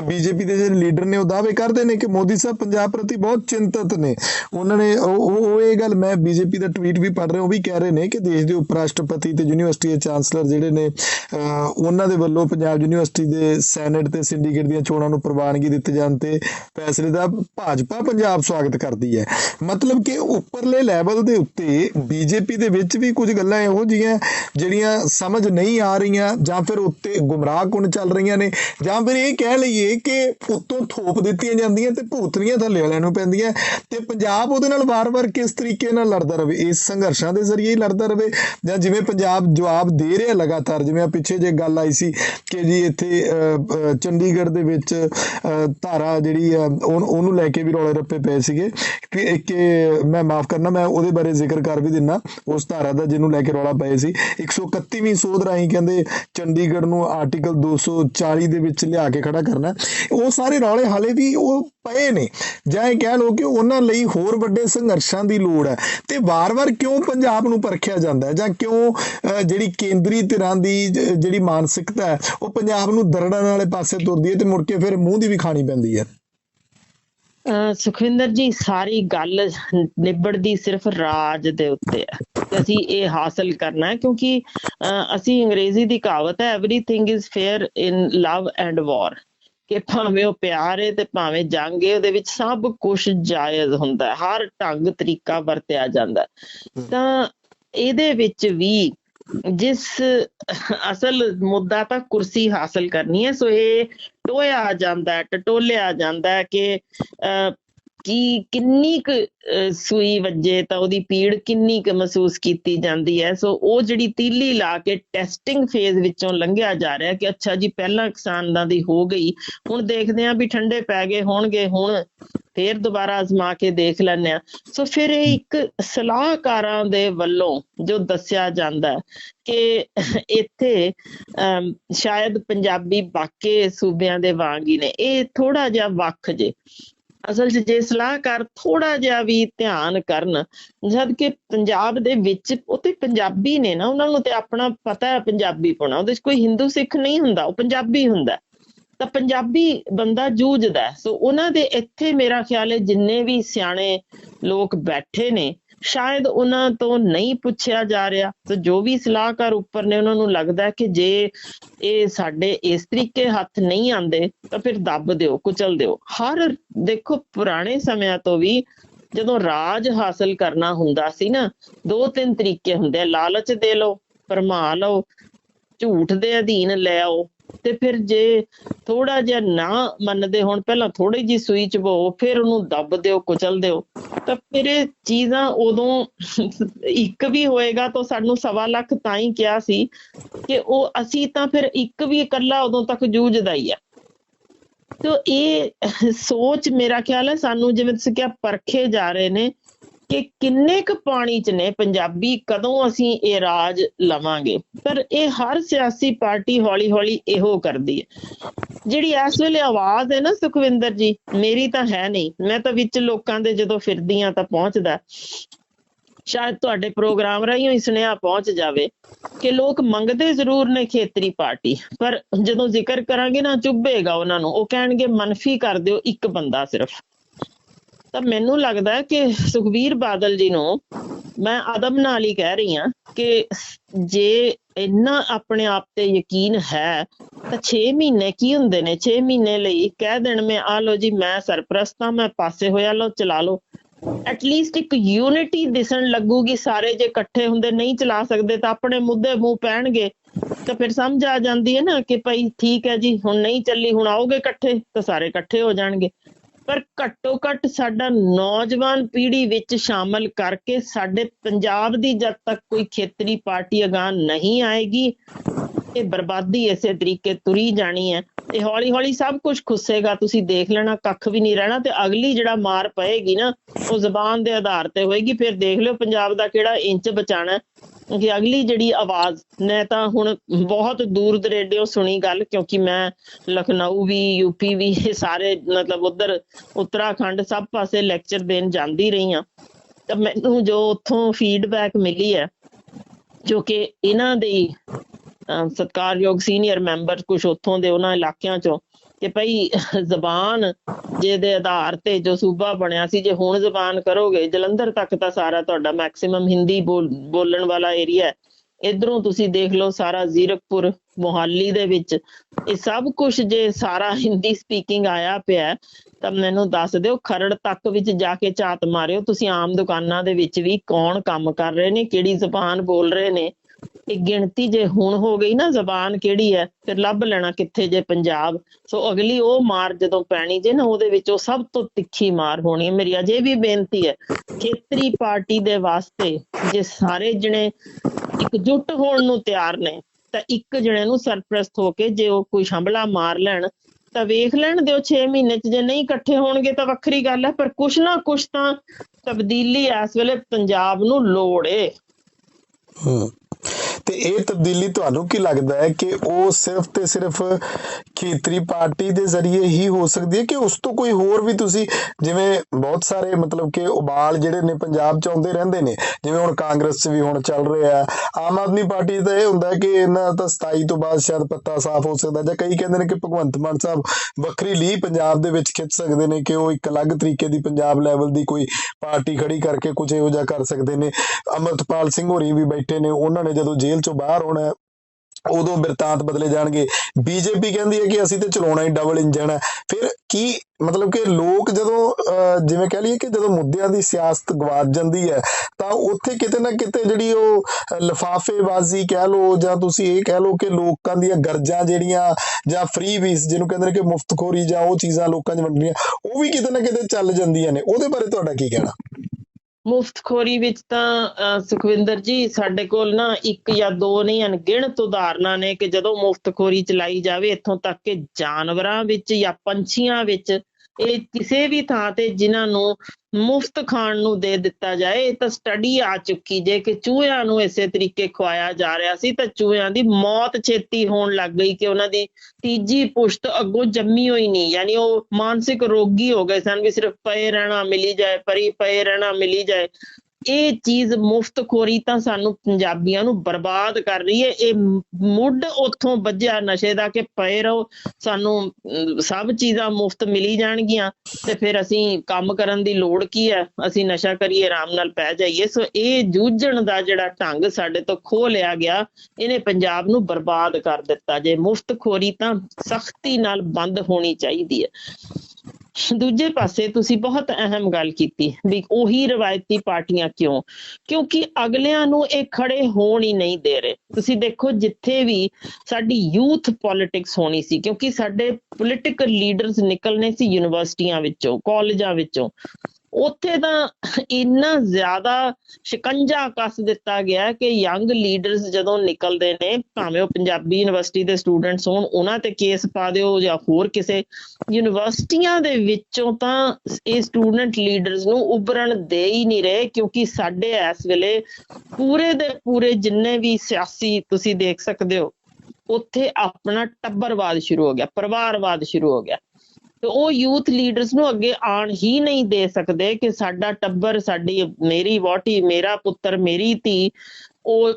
ਬੀਜੇਪੀ ਦੇ ਜਿਹੜੇ ਲੀਡਰ ਨੇ ਉਹ ਦਾਅਵੇ ਕਰਦੇ ਨੇ ਕਿ ਮੋਦੀ ਸਾਹਿਬ ਪੰਜਾਬ ਪ੍ਰਤੀ ਬਹੁਤ ਚਿੰਤਤ ਨੇ। ਉਹਨਾਂ ਨੇ, ਉਹ ਉਹ ਉਹ ਇਹ ਗੱਲ ਮੈਂ ਬੀਜੇਪੀ ਦਾ ਟਵੀਟ ਵੀ ਪੜ੍ਹ ਰਿਹਾ, ਉਹ ਵੀ ਕਹਿ ਰਹੇ ਨੇ ਕਿ ਦੇਸ਼ ਦੇ ਉਪ ਰਾਸ਼ਟਰਪਤੀ ਤੇ ਯੂਨੀਵਰਸਿਟੀ ਦੇ ਚਾਂਸਲਰ ਜਿਹੜੇ ਨੇ ਅਹ, ਉਹਨਾਂ ਦੇ ਵੱਲੋਂ ਪੰਜਾਬ ਯੂਨੀਵਰਸਿਟੀ ਦੇ ਸੈਨੇਟ ਤੇ ਸਿੰਡੀਕੇਟ ਦੀਆਂ ਚੋਣਾਂ ਨੂੰ ਪ੍ਰਵਾਨਗੀ ਦਿੱਤੇ ਜਾਣ ਤੇ ਫੈਸਲੇ ਦਾ ਭਾਜਪਾ ਪੰਜਾਬ ਸਵਾਗਤ ਕਰਦੀ ਹੈ। ਮਤਲਬ ਕਿ ਉੱਪਰਲੇ ਲੈਵਲ ਦੇ ਉੱਤੇ ਬੀਜੇਪੀ ਦੇ ਵਿੱਚ ਵੀ ਕੁਝ ਗੱਲਾਂ ਇਹੋ ਜਿਹੀਆਂ ਜਿਹੜੀਆਂ ਸਮਝ ਨਹੀਂ ਆ ਰਹੀਆਂ ਜਾਂ ਫਿਰ ਉੱਤੇ ਗੁੰਮਰਾਹ ਚੱਲ ਰਹੀਆਂ ਨੇ ਜਾਂ ਫਿਰ ਇਹ ਕਹਿ ਲਈਏ ਕਿ ਉੱਤੋਂ ਥੋਪ ਦਿੱਤੀਆਂ ਜਾਂਦੀਆਂ ਤੇ ਭੂਤਨੀਆਂ ਥੱਲੇ ਵਾਲਿਆਂ ਨੂੰ ਪੈਂਦੀਆਂ ਤੇ ਪੰਜਾਬ ਉਹਦੇ ਨਾਲ ਵਾਰ-ਵਾਰ ਕਿਸ ਤਰੀਕੇ ਨਾਲ ਲੜਦਾ ਰਵੇ ਇਸ ਸੰਘਰਸ਼ਾਂ ਦੇ ਜ਼ਰੀਏ ਹੀ ਲੜਦਾ ਰਵੇ ਜਾਂ ਜਿਵੇਂ ਪੰਜਾਬ ਜਵਾਬ ਦੇ ਰਿਹਾ ਲਗਾਤਾਰ ਜਿਵੇਂ ਆ ਪਿੱਛੇ ਜੇ ਗੱਲ ਆਈ ਸੀ ਕਿ ਜੀ ਇੱਥੇ ਅਹ, ਚੰਡੀਗੜ੍ਹ ਦੇ ਵਿੱਚ ਧਾਰਾ ਜਿਹੜੀ ਆ ਉਹਨੂੰ ਲੈ ਕੇ ਵੀ ਰੌਲੇ ਰੱਪੇ ਪਏ ਸੀਗੇ। ਕਿ ਮੈਂ ਮਾਫ ਕਰਨਾ ਮੈਂ ਉਹਦੇ ਬਾਰੇ ਜ਼ਿਕਰ ਕਰ ਵੀ ਦਿੰਨਾ ਉਸ ਧਾਰਾ ਦਾ ਜਿਹਨੂੰ ਲੈ ਕੇ ਰੌਲਾ ਪਏ ਸੀ। 131ਵੀਂ ਸੋਧ ਰਾਹੀਂ ਕਹਿੰਦੇ ਚੰਡੀਗੜ੍ਹ ਨੂੰ ਆਰਟੀਕਲ 240 ਦੇ ਵਿੱਚ ਲਿਆ ਕੇ ਖੜਾ ਕਰਨਾ। ਉਹ ਸਾਰੇ ਰੌਲੇ ਹਾਲੇ ਵੀ ਉਹ ਪਏ ਨੇ। ਜਾਂ ਇਹ ਕਹਿ ਲਓ ਕਿ ਉਹਨਾਂ ਲਈ ਹੋਰ ਵੱਡੇ ਸੰਘਰਸ਼ਾਂ ਦੀ ਲੋੜ ਹੈ। ਤੇ ਵਾਰ-ਵਾਰ ਕਿਉਂ ਪੰਜਾਬ ਨੂੰ ਪਰਖਿਆ ਜਾਂਦਾ ਹੈ? ਜਾਂ ਕਿਉਂ ਅਹ, ਜਿਹੜੀ ਕੇਂਦਰੀ ਧਿਰਾਂ ਦੀ ਜਿਹੜੀ ਮਾਨਸਿਕਤਾ ਹੈ, ਉਹ ਪੰਜਾਬ ਨੂੰ ਦਰੜਨ ਵਾਲੇ ਪਾਸੇ ਤੁਰਦੀ ਹੈ ਤੇ ਮੁੜ ਕੇ ਫਿਰ ਮੂੰਹ ਦੀ ਵੀ ਖਾਣੀ ਪੈਂਦੀ ਹੈ। ਸੁਖਵਿੰਦਰ ਜੀ, ਸਾਰੀ ਗੱਲ ਨਿਬੜਦੀ ਸਿਰਫ ਰਾਜ ਦੇ ਉੱਤੇ ਹੈ। ਅਸੀਂ ਇਹ ਹਾਸਲ ਕਰਨਾ ਹੈ ਕਿਉਂਕਿ ਅਸੀਂ ਅੰਗਰੇਜ਼ੀ ਦੀ ਕਹਾਵਤ ਹੈ everything is fair in love and war ਕਿ ਭਾਵੇਂ ਉਹ ਪਿਆਰ ਹੈ ਤੇ ਭਾਵੇਂ ਜੰਗ ਹੈ, ਉਹਦੇ ਵਿੱਚ ਸਭ ਕੁਝ ਜਾਇਜ਼ ਹੁੰਦਾ ਹੈ। ਹਰ ਢੰਗ ਤਰੀਕਾ ਵਰਤਿਆ ਜਾਂਦਾ ਤਾਂ ਇਹਦੇ ਵਿੱਚ ਵੀ ਜਿਸ, ਅਸਲ ਮੁੱਦਾ ਤਾਂ ਕੁਰਸੀ ਹਾਸਲ ਕਰਨੀ ਹੈ, ਸੋ ਇਹ ਟੋਇਆ ਜਾਂਦਾ ਟਟੋਲਿਆ ਜਾਂਦਾ ਕਿ ਕੀ ਕਿੰਨੀ ਕੁ ਸੂਈ ਵੱਜੇ ਤਾਂ ਉਹਦੀ ਪੀੜ ਕਿੰਨੀ ਕੁ ਮਹਿਸੂਸ ਕੀਤੀ ਜਾਂਦੀ ਹੈ। ਸੋ ਉਹ ਜਿਹੜੀ ਤੀਲੀ ਲਾ ਕੇ ਟੈਸਟਿੰਗ ਫੇਜ਼ ਵਿੱਚੋਂ ਲੰਘਿਆ ਜਾ ਰਿਹਾ ਕਿ ਅੱਛਾ ਜੀ, ਪਹਿਲਾਂ ਕਿਸਾਨਾਂ ਦੀ ਹੋ ਗਈ। ਹੁਣ ਦੇਖਦੇ ਆਂ ਵੀ ਠੰਡੇ ਪੈ ਗਏ ਹੋਣਗੇ, ਹੁਣ ਫੇਰ ਦੁਬਾਰਾ ਅਜ਼ਮਾ ਕੇ ਦੇਖ ਲੈਂਦੇ ਆ ਸੋ ਫਿਰ ਇਹ ਇੱਕ ਸਲਾਹਕਾਰਾਂ ਦੇ ਵੱਲੋਂ ਜੋ ਦੱਸਿਆ ਜਾਂਦਾ ਕਿ ਇੱਥੇ ਸ਼ਾਇਦ ਪੰਜਾਬੀ ਬਾਕੀ ਸੂਬਿਆਂ ਦੇ ਵਾਂਗ ਹੀ ਨੇ। ਇਹ ਥੋੜਾ ਜਿਹਾ ਵੱਖ ਜੇ। ਅਸਲ 'ਚ ਜੇ ਸਲਾਹਕਾਰ ਥੋੜਾ ਜਿਹਾ ਵੀ ਧਿਆਨ ਕਰਨ ਜਦ ਕਿ ਪੰਜਾਬ ਦੇ ਵਿੱਚ ਉਹ ਤੇ ਪੰਜਾਬੀ ਨੇ ਨਾ, ਉਹਨਾਂ ਨੂੰ ਤੇ ਆਪਣਾ ਪਤਾ ਹੈ ਪੰਜਾਬੀ ਪਣਾ। ਉਹਦੇ 'ਚ ਕੋਈ ਹਿੰਦੂ ਸਿੱਖ ਨਹੀਂ ਹੁੰਦਾ, ਉਹ ਪੰਜਾਬੀ ਹੁੰਦਾ ਤਾਂ ਪੰਜਾਬੀ ਬੰਦਾ ਜੂਝਦਾ ਸੋ ਉਹਨਾਂ ਦੇ ਇੱਥੇ ਮੇਰਾ ਖਿਆਲ ਹੈ ਜਿੰਨੇ ਵੀ ਸਿਆਣੇ ਲੋਕ ਬੈਠੇ ਨੇ, ਸ਼ਾਇਦ ਉਹਨਾਂ ਤੋਂ ਨਹੀਂ ਪੁੱਛਿਆ ਜਾ ਰਿਹਾ। ਤੇ ਜੋ ਵੀ ਸਲਾਹਕਾਰ ਉੱਪਰ ਨੇ, ਉਹਨਾਂ ਨੂੰ ਲੱਗਦਾ ਕਿ ਜੇ ਇਹ ਸਾਡੇ ਇਸ ਤਰੀਕੇ ਹੱਥ ਨਹੀਂ ਆਂਦੇ ਤਾਂ ਫਿਰ ਦੱਬ ਦਿਓ, ਕੁਚਲ ਦਿਓ। ਹਰ ਦੇਖੋ, ਪੁਰਾਣੇ ਸਮਿਆਂ ਤੋਂ ਵੀ ਜਦੋਂ ਰਾਜ ਹਾਸਲ ਕਰਨਾ ਹੁੰਦਾ ਸੀ ਨਾ ਦੋ ਤਿੰਨ ਤਰੀਕੇ ਹੁੰਦੇ ਆ। ਲਾਲਚ ਦੇ ਲਓ, ਭਰਮਾ ਲਓ, ਝੂਠ ਦੇ ਅਧੀਨ ਲੈ ਆਓ। ਤੇ ਫਿਰ ਜੇ ਥੋੜਾ ਜਿਹਾ ਨਾ ਮੰਨਦੇ ਹੁਣ, ਪਹਿਲਾਂ ਥੋੜੀ ਜੀ ਸੂਈ ਚਬੋ, ਫਿਰ ਉਹਨੂੰ ਦੱਬ ਦਿਓ, ਕੁਚਲ ਦਿਓ, ਤਾਂ ਫਿਰ ਇਹ ਚੀਜ਼ਾਂ ਉਦੋਂ ਇੱਕ ਵੀ ਹੋਏਗਾ ਤਾਂ ਸਾਨੂੰ ਸਵਾ ਲੱਖ ਤਾਂ ਹੀ ਕਿਹਾ ਸੀ ਕਿ ਉਹ ਅਸੀਂ ਤਾਂ ਫਿਰ ਇੱਕ ਵੀ ਇਕੱਲਾ ਉਦੋਂ ਤੱਕ ਜੂਝਦਾ ਹੀ ਆ। ਤੋ ਇਹ ਸੋਚ ਮੇਰਾ ਖਿਆਲ ਹੈ, ਸਾਨੂੰ ਜਿਵੇਂ ਤੁਸੀਂ ਕਿਹਾ, ਪਰਖੇ ਜਾ ਰਹੇ ਨੇ ਕਿ ਕਿੰਨੇ ਕੁ ਪਾਣੀ ਚ ਨੇ ਪੰਜਾਬੀ, ਕਦੋਂ ਅਸੀਂ ਇਹ ਰਾਜ ਲਵਾਂਗੇ? ਪਰ ਇਹ ਹਰ ਸਿਆਸੀ ਪਾਰਟੀ ਹੌਲੀ ਹੌਲੀ ਇਹੋ ਕਰਦੀ ਹੈ। ਜਿਹੜੀ ਇਸ ਵੇਲੇ ਆਵਾਜ਼ ਹੈ ਨਾ ਸੁਖਵਿੰਦਰ ਜੀ, ਮੇਰੀ ਤਾਂ ਹੈ ਨਹੀਂ। ਮੈਂ ਤਾਂ ਵਿੱਚ ਲੋਕਾਂ ਦੇ ਜਦੋਂ ਫਿਰਦੀ ਆ ਤਾਂ ਪਹੁੰਚਦਾ। ਸ਼ਾਇਦ ਤੁਹਾਡੇ ਪ੍ਰੋਗਰਾਮ ਰਾਹੀਂ ਹੀ ਸੁਨੇਹਾ ਪਹੁੰਚ ਜਾਵੇ ਕਿ ਲੋਕ ਮੰਗਦੇ ਜ਼ਰੂਰ ਨੇ ਖੇਤਰੀ ਪਾਰਟੀ। ਪਰ ਜਦੋਂ ਜ਼ਿਕਰ ਕਰਾਂਗੇ ਨਾ, ਚੁੱਭੇਗਾ ਉਹਨਾਂ ਨੂੰ। ਉਹ ਕਹਿਣਗੇ, ਮਨਫੀ ਕਰ ਦਿਓ ਇੱਕ ਬੰਦਾ ਸਿਰਫ। ਤਾਂ ਮੈਨੂੰ ਲੱਗਦਾ ਕਿ ਸੁਖਬੀਰ ਬਾਦਲ ਜੀ ਨੂੰ ਮੈਂ ਅਦਬ ਨਾਲ ਹੀ ਕਹਿ ਰਹੀ ਹਾਂ ਕਿ ਜੇ ਇੰਨਾ ਆਪਣੇ ਆਪ ਤੇ ਯਕੀਨ ਹੈ, ਤਾਂ 6 ਮਹੀਨੇ ਕੀ ਹੁੰਦੇ ਨੇ? 6 ਮਹੀਨੇ ਲਈ ਕਹਿ ਦੇਣ ਮੈਂ ਆ ਲੋ ਜੀ, ਮੈਂ ਸਰਪ੍ਰਸਤ ਮੈਂ ਪਾਸੇ ਹੋਇਆ ਲੋ ਚਲਾ ਲੋ ਐਟਲੀਸਟ ਇੱਕ ਯੂਨਿਟੀ ਦਿਸਣ ਲੱਗੂਗੀ ਸਾਰੇ ਜੇ ਇਕੱਠੇ ਹੁੰਦੇ, ਨਹੀਂ ਚਲਾ ਸਕਦੇ ਤਾਂ ਆਪਣੇ ਮੁੱਦੇ ਮੂੰਹ ਪੈਣਗੇ। ਤਾਂ ਫਿਰ ਸਮਝ ਆ ਜਾਂਦੀ ਹੈ ਨਾ ਕਿ ਭਾਈ ਠੀਕ ਹੈ ਜੀ, ਹੁਣ ਨਹੀਂ ਚੱਲੀ, ਹੁਣ ਆਓਗੇ ਇਕੱਠੇ, ਤਾਂ ਸਾਰੇ ਇਕੱਠੇ ਹੋ ਜਾਣਗੇ। ਪਰ ਘੱਟੋ ਘੱਟ ਸਾਡਾ ਨੌਜਵਾਨ ਪੀੜ੍ਹੀ ਵਿੱਚ ਸ਼ਾਮਲ ਕਰਕੇ ਸਾਡੇ ਪੰਜਾਬ ਦੀ ਜਦ ਤੱਕ ਕੋਈ ਖੇਤਰੀ ਪਾਰਟੀ ਅਗਾਂਹ ਨਹੀਂ ਆਏਗੀ, ਇਹ ਬਰਬਾਦੀ ਇਸੇ ਤਰੀਕੇ ਤੁਰੀ ਜਾਣੀ ਹੈ। ਤੇ ਹੌਲੀ ਹੌਲੀ ਸਭ ਕੁਝ ਖੁੱਸੇਗਾ, ਤੁਸੀਂ ਦੇਖ ਲੈਣਾ, ਕੱਖ ਵੀ ਨਹੀਂ ਰਹਿਣਾ ਤੇ ਅਗਲੀ ਜਿਹੜਾ ਮਾਰ ਪਏਗੀ ਨਾ, ਉਹ ਜ਼ਬਾਨ ਦੇ ਆਧਾਰ ਤੇ ਹੋਏਗੀ। ਫਿਰ ਦੇਖ ਲਿਓ ਪੰਜਾਬ ਦਾ ਕਿਹੜਾ ਇੰਚ ਬਚਾਣਾ। ਕਿ ਅਗਲੀ ਜਿਹੜੀ ਆਵਾਜ਼ ਮੈਂ ਤਾਂ ਹੁਣ ਬਹੁਤ ਦੂਰ ਦਰੇਡਿਓ ਸੁਣੀ ਗੱਲ ਕਿਉਂਕਿ ਮੈਂ ਲਖਨਊ ਵੀ ਯੂਪੀ ਵੀ ਇਹ ਸਾਰੇ ਮਤਲਬ ਉਧਰ ਉੱਤਰਾਖੰਡ ਸਭ ਪਾਸੇ ਲੈਕਚਰ ਦੇਣ ਜਾਂਦੀ ਰਹੀ ਆ ਤਾਂ ਮੈਨੂੰ ਜੋ ਉੱਥੋਂ ਫੀਡਬੈਕ ਮਿਲੀ ਹੈ ਜੋ ਕਿ ਇਹਨਾਂ ਦੇ ਹੀ, ਸਤਿਕਾਰਯੋਗ ਸੀਨੀਅਰ ਮੈਂਬਰ ਕੁਝ ਉੱਥੋਂ ਦੇ ਉਹਨਾਂ ਇਲਾਕਿਆਂ ਚੋਂ ਕਿ ਭਈ ਜ਼ਬਾਨ ਜਿਹਦੇ ਆਧਾਰ ਤੇ ਜੋ ਸੂਬਾ ਬਣਿਆ ਸੀ, ਜੇ ਹੁਣ ਜ਼ਬਾਨ ਕਰੋਗੇ, ਜਲੰਧਰ ਤੱਕ ਤਾਂ ਸਾਰਾ ਤੁਹਾਡਾ ਮੈਕਸਿਮਮ ਹਿੰਦੀ ਬੋਲਣ ਵਾਲਾ ਏਰੀਆ ਹੈ। ਇਧਰੋਂ ਤੁਸੀਂ ਦੇਖ ਲਓ ਸਾਰਾ ਜ਼ੀਰਕਪੁਰ ਮੁਹਾਲੀ ਦੇ ਵਿੱਚ। ਇਹ ਸਭ ਕੁਝ ਜੇ ਸਾਰਾ ਹਿੰਦੀ ਸਪੀਕਿੰਗ ਆਇਆ ਪਿਆ ਤਾਂ ਮੈਨੂੰ ਦੱਸ ਦਿਓ, ਖਰੜ ਤੱਕ ਵਿੱਚ ਜਾ ਕੇ ਝਾਤ ਮਾਰਿਓ। ਤੁਸੀਂ ਆਮ ਦੁਕਾਨਾਂ ਦੇ ਵਿੱਚ ਵੀ ਕੌਣ ਕੰਮ ਕਰ ਰਹੇ ਨੇ, ਕਿਹੜੀ ਜ਼ਬਾਨ ਬੋਲ ਰਹੇ ਨੇ? ਇਹ ਗਿਣਤੀ ਜੇ ਹੁਣ ਹੋ ਗਈ ਨਾ, ਜ਼ਬਾਨ ਕਿਹੜੀ ਹੈ, ਫਿਰ ਲੱਭ ਲੈਣਾ ਕਿੱਥੇ ਜੇ ਪੰਜਾਬ। ਸੋ ਅਗਲੀ ਉਹ ਮਾਰ ਜਦੋਂ ਪੈਣੀ ਜੇ ਨਾ, ਉਹਦੇ ਵਿੱਚ ਉਹ ਸਭ ਤੋਂ ਤਿੱਖੀ ਮਾਰ ਹੋਣੀ ਹੈ। ਮੇਰੀ ਅਜੇ ਵੀ ਬੇਨਤੀ ਹੈ, ਖੇਤਰੀ ਪਾਰਟੀ ਦੇ ਵਾਸਤੇ ਜੇ ਸਾਰੇ ਜਣੇ ਇਕਜੁੱਟ ਹੋਣ ਨੂੰ ਤਿਆਰ ਨੇ, ਤਾਂ ਇੱਕ ਜਣੇ ਨੂੰ ਸਰਪ੍ਰਸਤ ਹੋ ਕੇ ਜੇ ਉਹ ਕੋਈ ਹਮਲਾ ਮਾਰ ਲੈਣ, ਤਾਂ ਵੇਖ ਲੈਣ ਦਿਓ 6 ਮਹੀਨੇ ਚ। ਜੇ ਨਹੀਂ ਇਕੱਠੇ ਹੋਣਗੇ ਤਾਂ ਵੱਖਰੀ ਗੱਲ ਹੈ, ਪਰ ਕੁਛ ਨਾ ਕੁਛ ਤਾਂ ਤਬਦੀਲੀ ਇਸ ਵੇਲੇ ਪੰਜਾਬ ਨੂੰ ਲੋੜ ਏ। ਹਮ। ਤੇ ਇਹ ਤਬਦੀਲੀ ਤੁਹਾਨੂੰ ਕੀ ਲੱਗਦਾ ਹੈ ਕਿ ਉਹ ਸਿਰਫ ਤੇ ਸਿਰਫ ਖੇਤਰੀ ਪਾਰਟੀ ਦੇ ਜ਼ਰੀਏ ਹੀ ਹੋ ਸਕਦੀ ਹੈ ਕਿ ਉਸ ਤੋਂ ਕੋਈ ਹੋਰ ਵੀ ਤੁਸੀਂ ਜਿਵੇਂ ਬਹੁਤ ਸਾਰੇ ਮਤਲਬ ਕਿ ਉਬਾਲ ਜਿਹੜੇ ਨੇ ਪੰਜਾਬ ਚ ਆਉਂਦੇ ਰਹਿੰਦੇ ਨੇ, ਜਿਵੇਂ ਹੁਣ ਕਾਂਗਰਸ ਚ ਵੀ ਹੁਣ ਚੱਲ ਰਿਹਾ ਆਮ ਆਦਮੀ ਪਾਰਟੀ ਦਾ ਇਹ ਹੁੰਦਾ ਕਿ ਇਹਨਾਂ ਤਾਂ 27 ਤੋਂ ਬਾਅਦ ਸ਼ਾਇਦ ਪੱਤਾ ਸਾਫ਼ ਹੋ ਸਕਦਾ ਜਾਂ ਕਈ ਕਹਿੰਦੇ ਨੇ ਕਿ ਭਗਵੰਤ ਮਾਨ ਸਾਹਿਬ ਵੱਖਰੀ ਲੀਹ ਪੰਜਾਬ ਦੇ ਵਿੱਚ ਖਿੱਚ ਸਕਦੇ ਨੇ ਕਿ ਉਹ ਇੱਕ ਅਲੱਗ ਤਰੀਕੇ ਦੀ ਪੰਜਾਬ ਲੈਵਲ ਦੀ ਕੋਈ ਪਾਰਟੀ ਖੜੀ ਕਰਕੇ ਕੁਝ ਇਹੋ ਜਿਹਾ ਕਰ ਸਕਦੇ ਨੇ, ਅਮਰਤਪਾਲ ਸਿੰਘ ਹੋਰੀ ਵੀ ਬੈਠੇ ਨੇ, ਉਹਨਾਂ ਨੇ ਜਦੋਂ ਜੇਲ੍ਹ ਚੋਂ ਬਾਹਰ ਆਉਣਾ ਉਦੋਂ ਬਿਰਤਾਂਤ ਬਦਲੇ ਜਾਣਗੇ। ਬੀਜੇਪੀ ਕਹਿੰਦੀ ਹੈ ਕਿ ਅਸੀਂ ਤੇ ਚਲਾਉਣਾ ਹੀ ਡਬਲ ਇੰਜਨ ਹੈ। ਫਿਰ ਕੀ ਮਤਲਬ ਕਿ ਲੋਕ ਜਦੋਂ ਜਿਵੇਂ ਕਹਿ ਲਈਏ ਕਿ ਜਦੋਂ ਮੁੱਦਿਆਂ ਦੀ ਸਿਆਸਤ ਗਵਾਚ ਜਾਂਦੀ ਹੈ ਤਾਂ ਉੱਥੇ ਕਿਤੇ ਨਾ ਕਿਤੇ ਜਿਹੜੀ ਉਹ ਅਹ, ਲਿਫਾਫੇਬਾਜ਼ੀ ਕਹਿ ਲਓ ਜਾਂ ਤੁਸੀਂ ਇਹ ਕਹਿ ਲਓ ਕਿ ਲੋਕਾਂ ਦੀਆਂ ਗਰਜਾਂ ਜਿਹੜੀਆਂ ਜਾਂ ਫ੍ਰੀ ਵੀਸ ਜਿਹਨੂੰ ਕਹਿੰਦੇ ਨੇ ਕਿ ਮੁਫਤਖੋਰੀ ਜਾਂ ਉਹ ਚੀਜ਼ਾਂ ਲੋਕਾਂ 'ਚ ਵੰਡਣੀਆਂ ਉਹ ਵੀ ਕਿਤੇ ਨਾ ਕਿਤੇ ਚੱਲ ਜਾਂਦੀਆਂ ਨੇ। ਉਹਦੇ ਬਾਰੇ ਤੁਹਾਡਾ ਕੀ ਕਹਿਣਾ? ਮੁਫਤਖੋਰੀ ਵਿੱਚ ਤਾਂ ਅਹ, ਸੁਖਵਿੰਦਰ ਜੀ ਸਾਡੇ ਕੋਲ ਨਾ ਇੱਕ ਜਾਂ ਦੋ ਨਹੀਂ ਅਣਗਿਣਤ ਉਦਾਹਰਨਾਂ ਨੇ ਕਿ ਜਦੋਂ ਮੁਫਤਖੋਰੀ ਚਲਾਈ ਜਾਵੇ ਇੱਥੋਂ ਤੱਕ ਕਿ ਜਾਨਵਰਾਂ ਵਿੱਚ ਜਾਂ ਪੰਛੀਆਂ ਵਿੱਚ ਇਹ ਕਿਸੇ ਵੀ ਥਾਂ ਤੇ ਜਿਨ੍ਹਾਂ ਨੂੰ ਮੁਫਤ ਖਾਣ ਨੂੰ ਦੇ ਦਿੱਤਾ ਜਾਏ, ਇਹ ਤਾਂ ਸਟੱਡੀ ਆ ਚੁੱਕੀ ਜੇ ਕਿ ਚੂਹਿਆਂ ਨੂੰ ਇਸੇ ਤਰੀਕੇ ਖਵਾਇਆ ਜਾ ਰਿਹਾ ਸੀ, ਤਾਂ ਚੂਹਿਆਂ ਦੀ ਮੌਤ ਛੇਤੀ ਹੋਣ ਲੱਗ ਗਈ ਕਿ ਉਹਨਾਂ ਦੀ ਤੀਜੀ ਪੁਸ਼ਤ ਅੱਗੋਂ ਜੰਮੀ ਹੋਈ ਨਹੀਂ, ਯਾਨੀ ਉਹ ਮਾਨਸਿਕ ਰੋਗੀ ਹੋ ਗਏ ਸਨ ਵੀ ਸਿਰਫ ਪਏ ਰਹਿਣਾ ਮਿਲੀ ਜਾਏ, ਪਰੀ ਪਏ ਰਹਿਣਾ ਮਿਲੀ ਜਾਏ। ਇਹ ਚੀਜ਼ ਮੁਫਤਖੋਰੀ ਤਾਂ ਸਾਨੂੰ ਪੰਜਾਬੀਆਂ ਨੂੰ ਬਰਬਾਦ ਕਰ ਰਹੀ ਹੈ। ਇਹ ਮੁੱਢ ਉੱਥੋਂ ਵੱਜਿਆ ਨਸ਼ੇ ਦਾ ਕਿ ਪਏ ਰਹੋ, ਸਾਨੂੰ ਸਭ ਚੀਜ਼ਾਂ ਮੁਫਤ ਮਿਲੀ ਜਾਣਗੀਆਂ ਤੇ ਫਿਰ ਅਸੀਂ ਕੰਮ ਕਰਨ ਦੀ ਲੋੜ ਕੀ ਹੈ? ਅਸੀਂ ਨਸ਼ਾ ਕਰੀਏ, ਆਰਾਮ ਨਾਲ ਪੈ ਜਾਈਏ। ਸੋ ਇਹ ਜੂਝਣ ਦਾ ਜਿਹੜਾ ਢੰਗ ਸਾਡੇ ਤੋਂ ਖੋਹ ਲਿਆ ਗਿਆ, ਇਹਨੇ ਪੰਜਾਬ ਨੂੰ ਬਰਬਾਦ ਕਰ ਦਿੱਤਾ। ਜੇ ਮੁਫਤਖੋਰੀ ਤਾਂ ਸਖਤੀ ਨਾਲ ਬੰਦ ਹੋਣੀ ਚਾਹੀਦੀ ਹੈ। ਦੂਜੇ ਪਾਸੇ ਤੁਸੀਂ ਬਹੁਤ ਅਹਿਮ ਗੱਲ ਕੀਤੀ ਵੀ ਉਹੀ ਰਵਾਇਤੀ ਪਾਰਟੀਆਂ ਕਿਉਂ? ਕਿਉਂਕਿ ਅਗਲਿਆਂ ਨੂੰ ਇਹ ਖੜੇ ਹੋਣ ਹੀ ਨਹੀਂ ਦੇ ਰਹੇ। ਤੁਸੀਂ ਦੇਖੋ ਜਿੱਥੇ ਵੀ ਸਾਡੀ ਯੂਥ ਪੋਲਿਟਿਕਸ ਹੋਣੀ ਸੀ, ਕਿਉਂਕਿ ਸਾਡੇ ਪੋਲਿਟੀਕਲ ਲੀਡਰਸ ਨਿਕਲਨੇ ਸੀ ਯੂਨੀਵਰਸਿਟੀਆਂ ਵਿੱਚੋਂ, ਕਾਲਜਾਂ ਵਿੱਚੋਂ। ਉੱਥੇ ਤਾਂ ਇੰਨਾ ਜ਼ਿਆਦਾ ਸ਼ਿਕੰਜਾ ਕੱਸ ਦਿੱਤਾ ਗਿਆ ਕਿ ਯੰਗ ਲੀਡਰਸ ਜਦੋਂ ਨਿਕਲਦੇ ਨੇ, ਭਾਵੇਂ ਉਹ ਪੰਜਾਬੀ ਯੂਨੀਵਰਸਿਟੀ ਦੇ ਸਟੂਡੈਂਟਸ ਹੋਣ, ਉਹਨਾਂ ਤੇ ਕੇਸ ਪਾ ਦਿਓ ਜਾਂ ਹੋਰ ਕਿਸੇ, ਯੂਨੀਵਰਸਿਟੀਆਂ ਦੇ ਵਿੱਚੋਂ ਤਾਂ ਇਹ ਸਟੂਡੈਂਟ ਲੀਡਰਸ ਨੂੰ ਉਭਰਨ ਦੇ ਹੀ ਨਹੀਂ ਰਹੇ, ਕਿਉਂਕਿ ਸਾਡੇ ਇਸ ਵੇਲੇ ਪੂਰੇ ਦੇ ਪੂਰੇ ਜਿੰਨੇ ਵੀ ਸਿਆਸੀ ਤੁਸੀਂ ਦੇਖ ਸਕਦੇ ਹੋ, ਉੱਥੇ ਆਪਣਾ ਟੱਬਰਵਾਦ ਸ਼ੁਰੂ ਹੋ ਗਿਆ, ਪਰਿਵਾਰਵਾਦ ਸ਼ੁਰੂ ਹੋ ਗਿਆ। ਤੇ ਉਹ ਯੂਥ ਲੀਡਰਸ ਨੂੰ ਅੱਗੇ ਆਣ ਹੀ ਨਹੀਂ ਦੇ ਸਕਦੇ ਕਿ ਸਾਡਾ ਟੱਬਰ, ਸਾਡੀ ਮੇਰੀ ਵੋਟੀ ਮੇਰਾ ਪੁੱਤਰ, ਮੇਰੀ ਧੀ, ਉਹ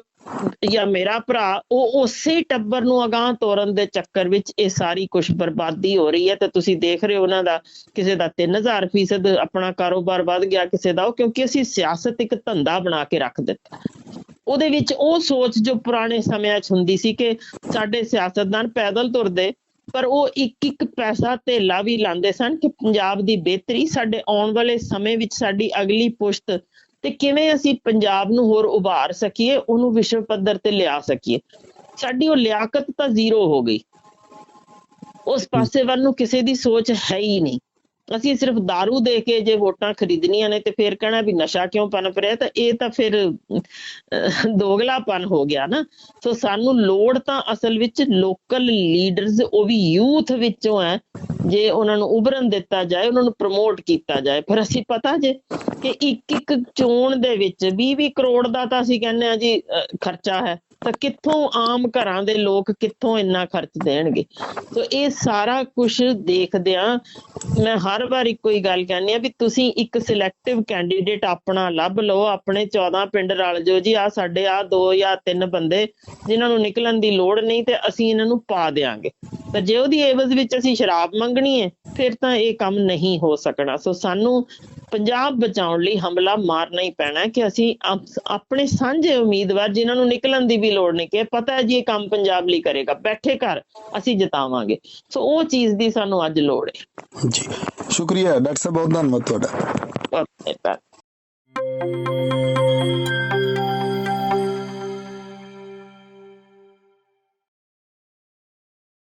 ਜਾਂ ਮੇਰਾ ਭਰਾ, ਉਹ ਉਸੇ ਟੱਬਰ ਨੂੰ ਅਗਾਹ ਤੋਰਨ ਦੇ ਚੱਕਰ ਵਿੱਚ ਇਹ ਸਾਰੀ ਕੁਝ ਬਰਬਾਦੀ ਹੋ ਰਹੀ ਹੈ ਤੇ ਤੁਸੀਂ ਦੇਖ ਰਹੇ ਹੋ ਉਹਨਾਂ ਦਾ ਕਿਸੇ ਦਾ 3000 ਫੀਸਦ ਆਪਣਾ ਕਾਰੋਬਾਰ ਵੱਧ ਗਿਆ, ਕਿਸੇ ਦਾ ਉਹ, ਕਿਉਂਕਿ ਅਸੀਂ ਸਿਆਸਤ ਇੱਕ ਧੰਦਾ ਬਣਾ ਕੇ ਰੱਖ ਦਿੱਤਾ। ਉਹਦੇ ਵਿੱਚ ਉਹ ਸੋਚ ਜੋ ਪੁਰਾਣੇ ਸਮਿਆਂ 'ਚ ਹੁੰਦੀ ਸੀ ਕਿ ਸਾਡੇ ਸਿਆਸਤਦਾਨ ਪੈਦਲ ਤੁਰਦੇ ਪਰ ਉਹ ਇੱਕ ਇੱਕ ਪੈਸਾ ਧੇਲਾ ਵੀ ਲਾਉਂਦੇ ਸਨ ਕਿ ਪੰਜਾਬ ਦੀ ਬਿਹਤਰੀ ਸਾਡੇ ਆਉਣ ਵਾਲੇ ਸਮੇਂ ਵਿੱਚ ਸਾਡੀ ਅਗਲੀ ਪੁਸ਼ਤ ਤੇ ਕਿਵੇਂ ਅਸੀਂ ਪੰਜਾਬ ਨੂੰ ਹੋਰ ਉਭਾਰ ਸਕੀਏ, ਉਹਨੂੰ ਵਿਸ਼ਵ ਪੱਧਰ ਤੇ ਲਿਆ ਸਕੀਏ। ਸਾਡੀ ਉਹ ਲਿਆਕਤ ਤਾਂ ਜ਼ੀਰੋ ਹੋ ਗਈ। ਉਸ ਪਾਸੇ ਵੱਲ ਨੂੰ ਕਿਸੇ ਦੀ ਸੋਚ ਹੈ ਹੀ ਨਹੀਂ। ਅਸੀਂ ਸਿਰਫ दारू ਦੇ ਕੇ ਜੇ ਵੋਟਾਂ ਖਰੀਦਣੀਆਂ ਨੇ ਤੇ ਫਿਰ ਕਹਿਣਾ ਵੀ ਨਸ਼ਾ ਕਿਉਂ ਪਨਪ ਰਿਹਾ ਤਾਂ ਇਹ ਤਾਂ ਫਿਰ ਦੋਗਲਾਪਨ ਹੋ ਗਿਆ ਨਾ। ਸੋ ਸਾਨੂੰ ਲੋੜ ਤਾਂ ਅਸਲ ਵਿੱਚ ਲੋਕਲ ਲੀਡਰਸ ਉਹ ਵੀ ਯੂਥ ਵਿੱਚੋਂ ਹੈ, ਜੇ ਉਹਨਾਂ ਨੂੰ ਉਭਰਨ ਦਿੱਤਾ ਜਾਏ, ਉਹਨਾਂ ਨੂੰ ਪ੍ਰਮੋਟ ਕੀਤਾ ਜਾਏ। ਫਿਰ ਅਸੀਂ ਪਤਾ ਜੇ ਕਿ ਇੱਕ ਇੱਕ ਚੋਣ ਦੇ ਵਿੱਚ 20 20 ਕਰੋੜ ਦਾ ਤਾਂ ਅਸੀਂ ਕਹਿੰਦੇ ਆ ਜੀ ਖਰਚਾ ਹੈ। ਤਾਂ ਕਿੱਥੋਂ ਆਮ ਘਰਾਂ ਦੇ ਲੋਕ ਕਿੱਥੋਂ ਇੰਨਾ ਖਰਚ ਦੇਣਗੇ? ਸੋ ਇਹ ਸਾਰਾ ਕੁਝ ਦੇਖਦਿਆਂ ਮੈਂ ਹਰ ਵਾਰ ਇੱਕੋ ਹੀ ਗੱਲ ਕਹਿੰਦੀ ਆ ਵੀ ਤੁਸੀਂ ਇੱਕ ਸਿਲੈਕਟਿਵ ਕੈਂਡੀਡੇਟ ਆਪਣਾ ਲੱਭ ਲਓ, ਆਪਣੇ 14 ਪਿੰਡ ਰਲ ਜੋ ਜੀ ਆ ਸਾਡੇ ਆ ਦੋ ਜਾਂ ਤਿੰਨ ਬੰਦੇ ਜਿਨ੍ਹਾਂ ਨੂੰ ਨਿਕਲਣ ਦੀ ਲੋੜ ਨਹੀਂ ਤੇ ਅਸੀਂ ਇਹਨਾਂ ਨੂੰ ਪਾ ਦੇਾਂਗੇ ਤਾਂ ਜੇ ਉਹਦੀ ਏਵਜ਼ ਵਿੱਚ ਅਸੀਂ ਸ਼ਰਾਬ ਮੰਗਣੀ ਹੈ, ਫਿਰ ਤਾਂ ਇਹ ਕੰਮ ਨਹੀਂ ਹੋ ਸਕਣਾ। ਸੋ ਸਾਨੂੰ ਪੰਜਾਬ ਬਚਾਉਣ ਲਈ ਹਮਲਾ ਮਾਰਨਾ ਹੀ ਪੈਣਾ ਕਿ ਅਸੀਂ ਆਪ- ਆਪਣੇ ਸਾਂਝੇ ਉਮੀਦਵਾਰ ਜਿਨ੍ਹਾਂ ਨੂੰ ਨਿਕਲਣ ਦੀ ਵੀ ਲੋੜ ਨਹੀਂ ਕਿ ਪਤਾ ਹੈ ਜੀ ਇਹ ਕੰਮ ਪੰਜਾਬ ਲਈ ਕਰੇਗਾ ਬੈਠੇ ਘਰ ਅਸੀਂ ਜਿਤਾਵਾਂਗੇ। ਸੋ ਉਹ ਚੀਜ਼ ਦੀ ਸਾਨੂੰ ਅੱਜ ਲੋੜ ਹੈ। ਜੀ ਸ਼ੁਕਰੀਆ ਡਾਕਟਰ ਸਾਹਿਬ ਬਹੁਤ ਧੰਨਵਾਦ ਤੁਹਾਡਾ। Okay, bye.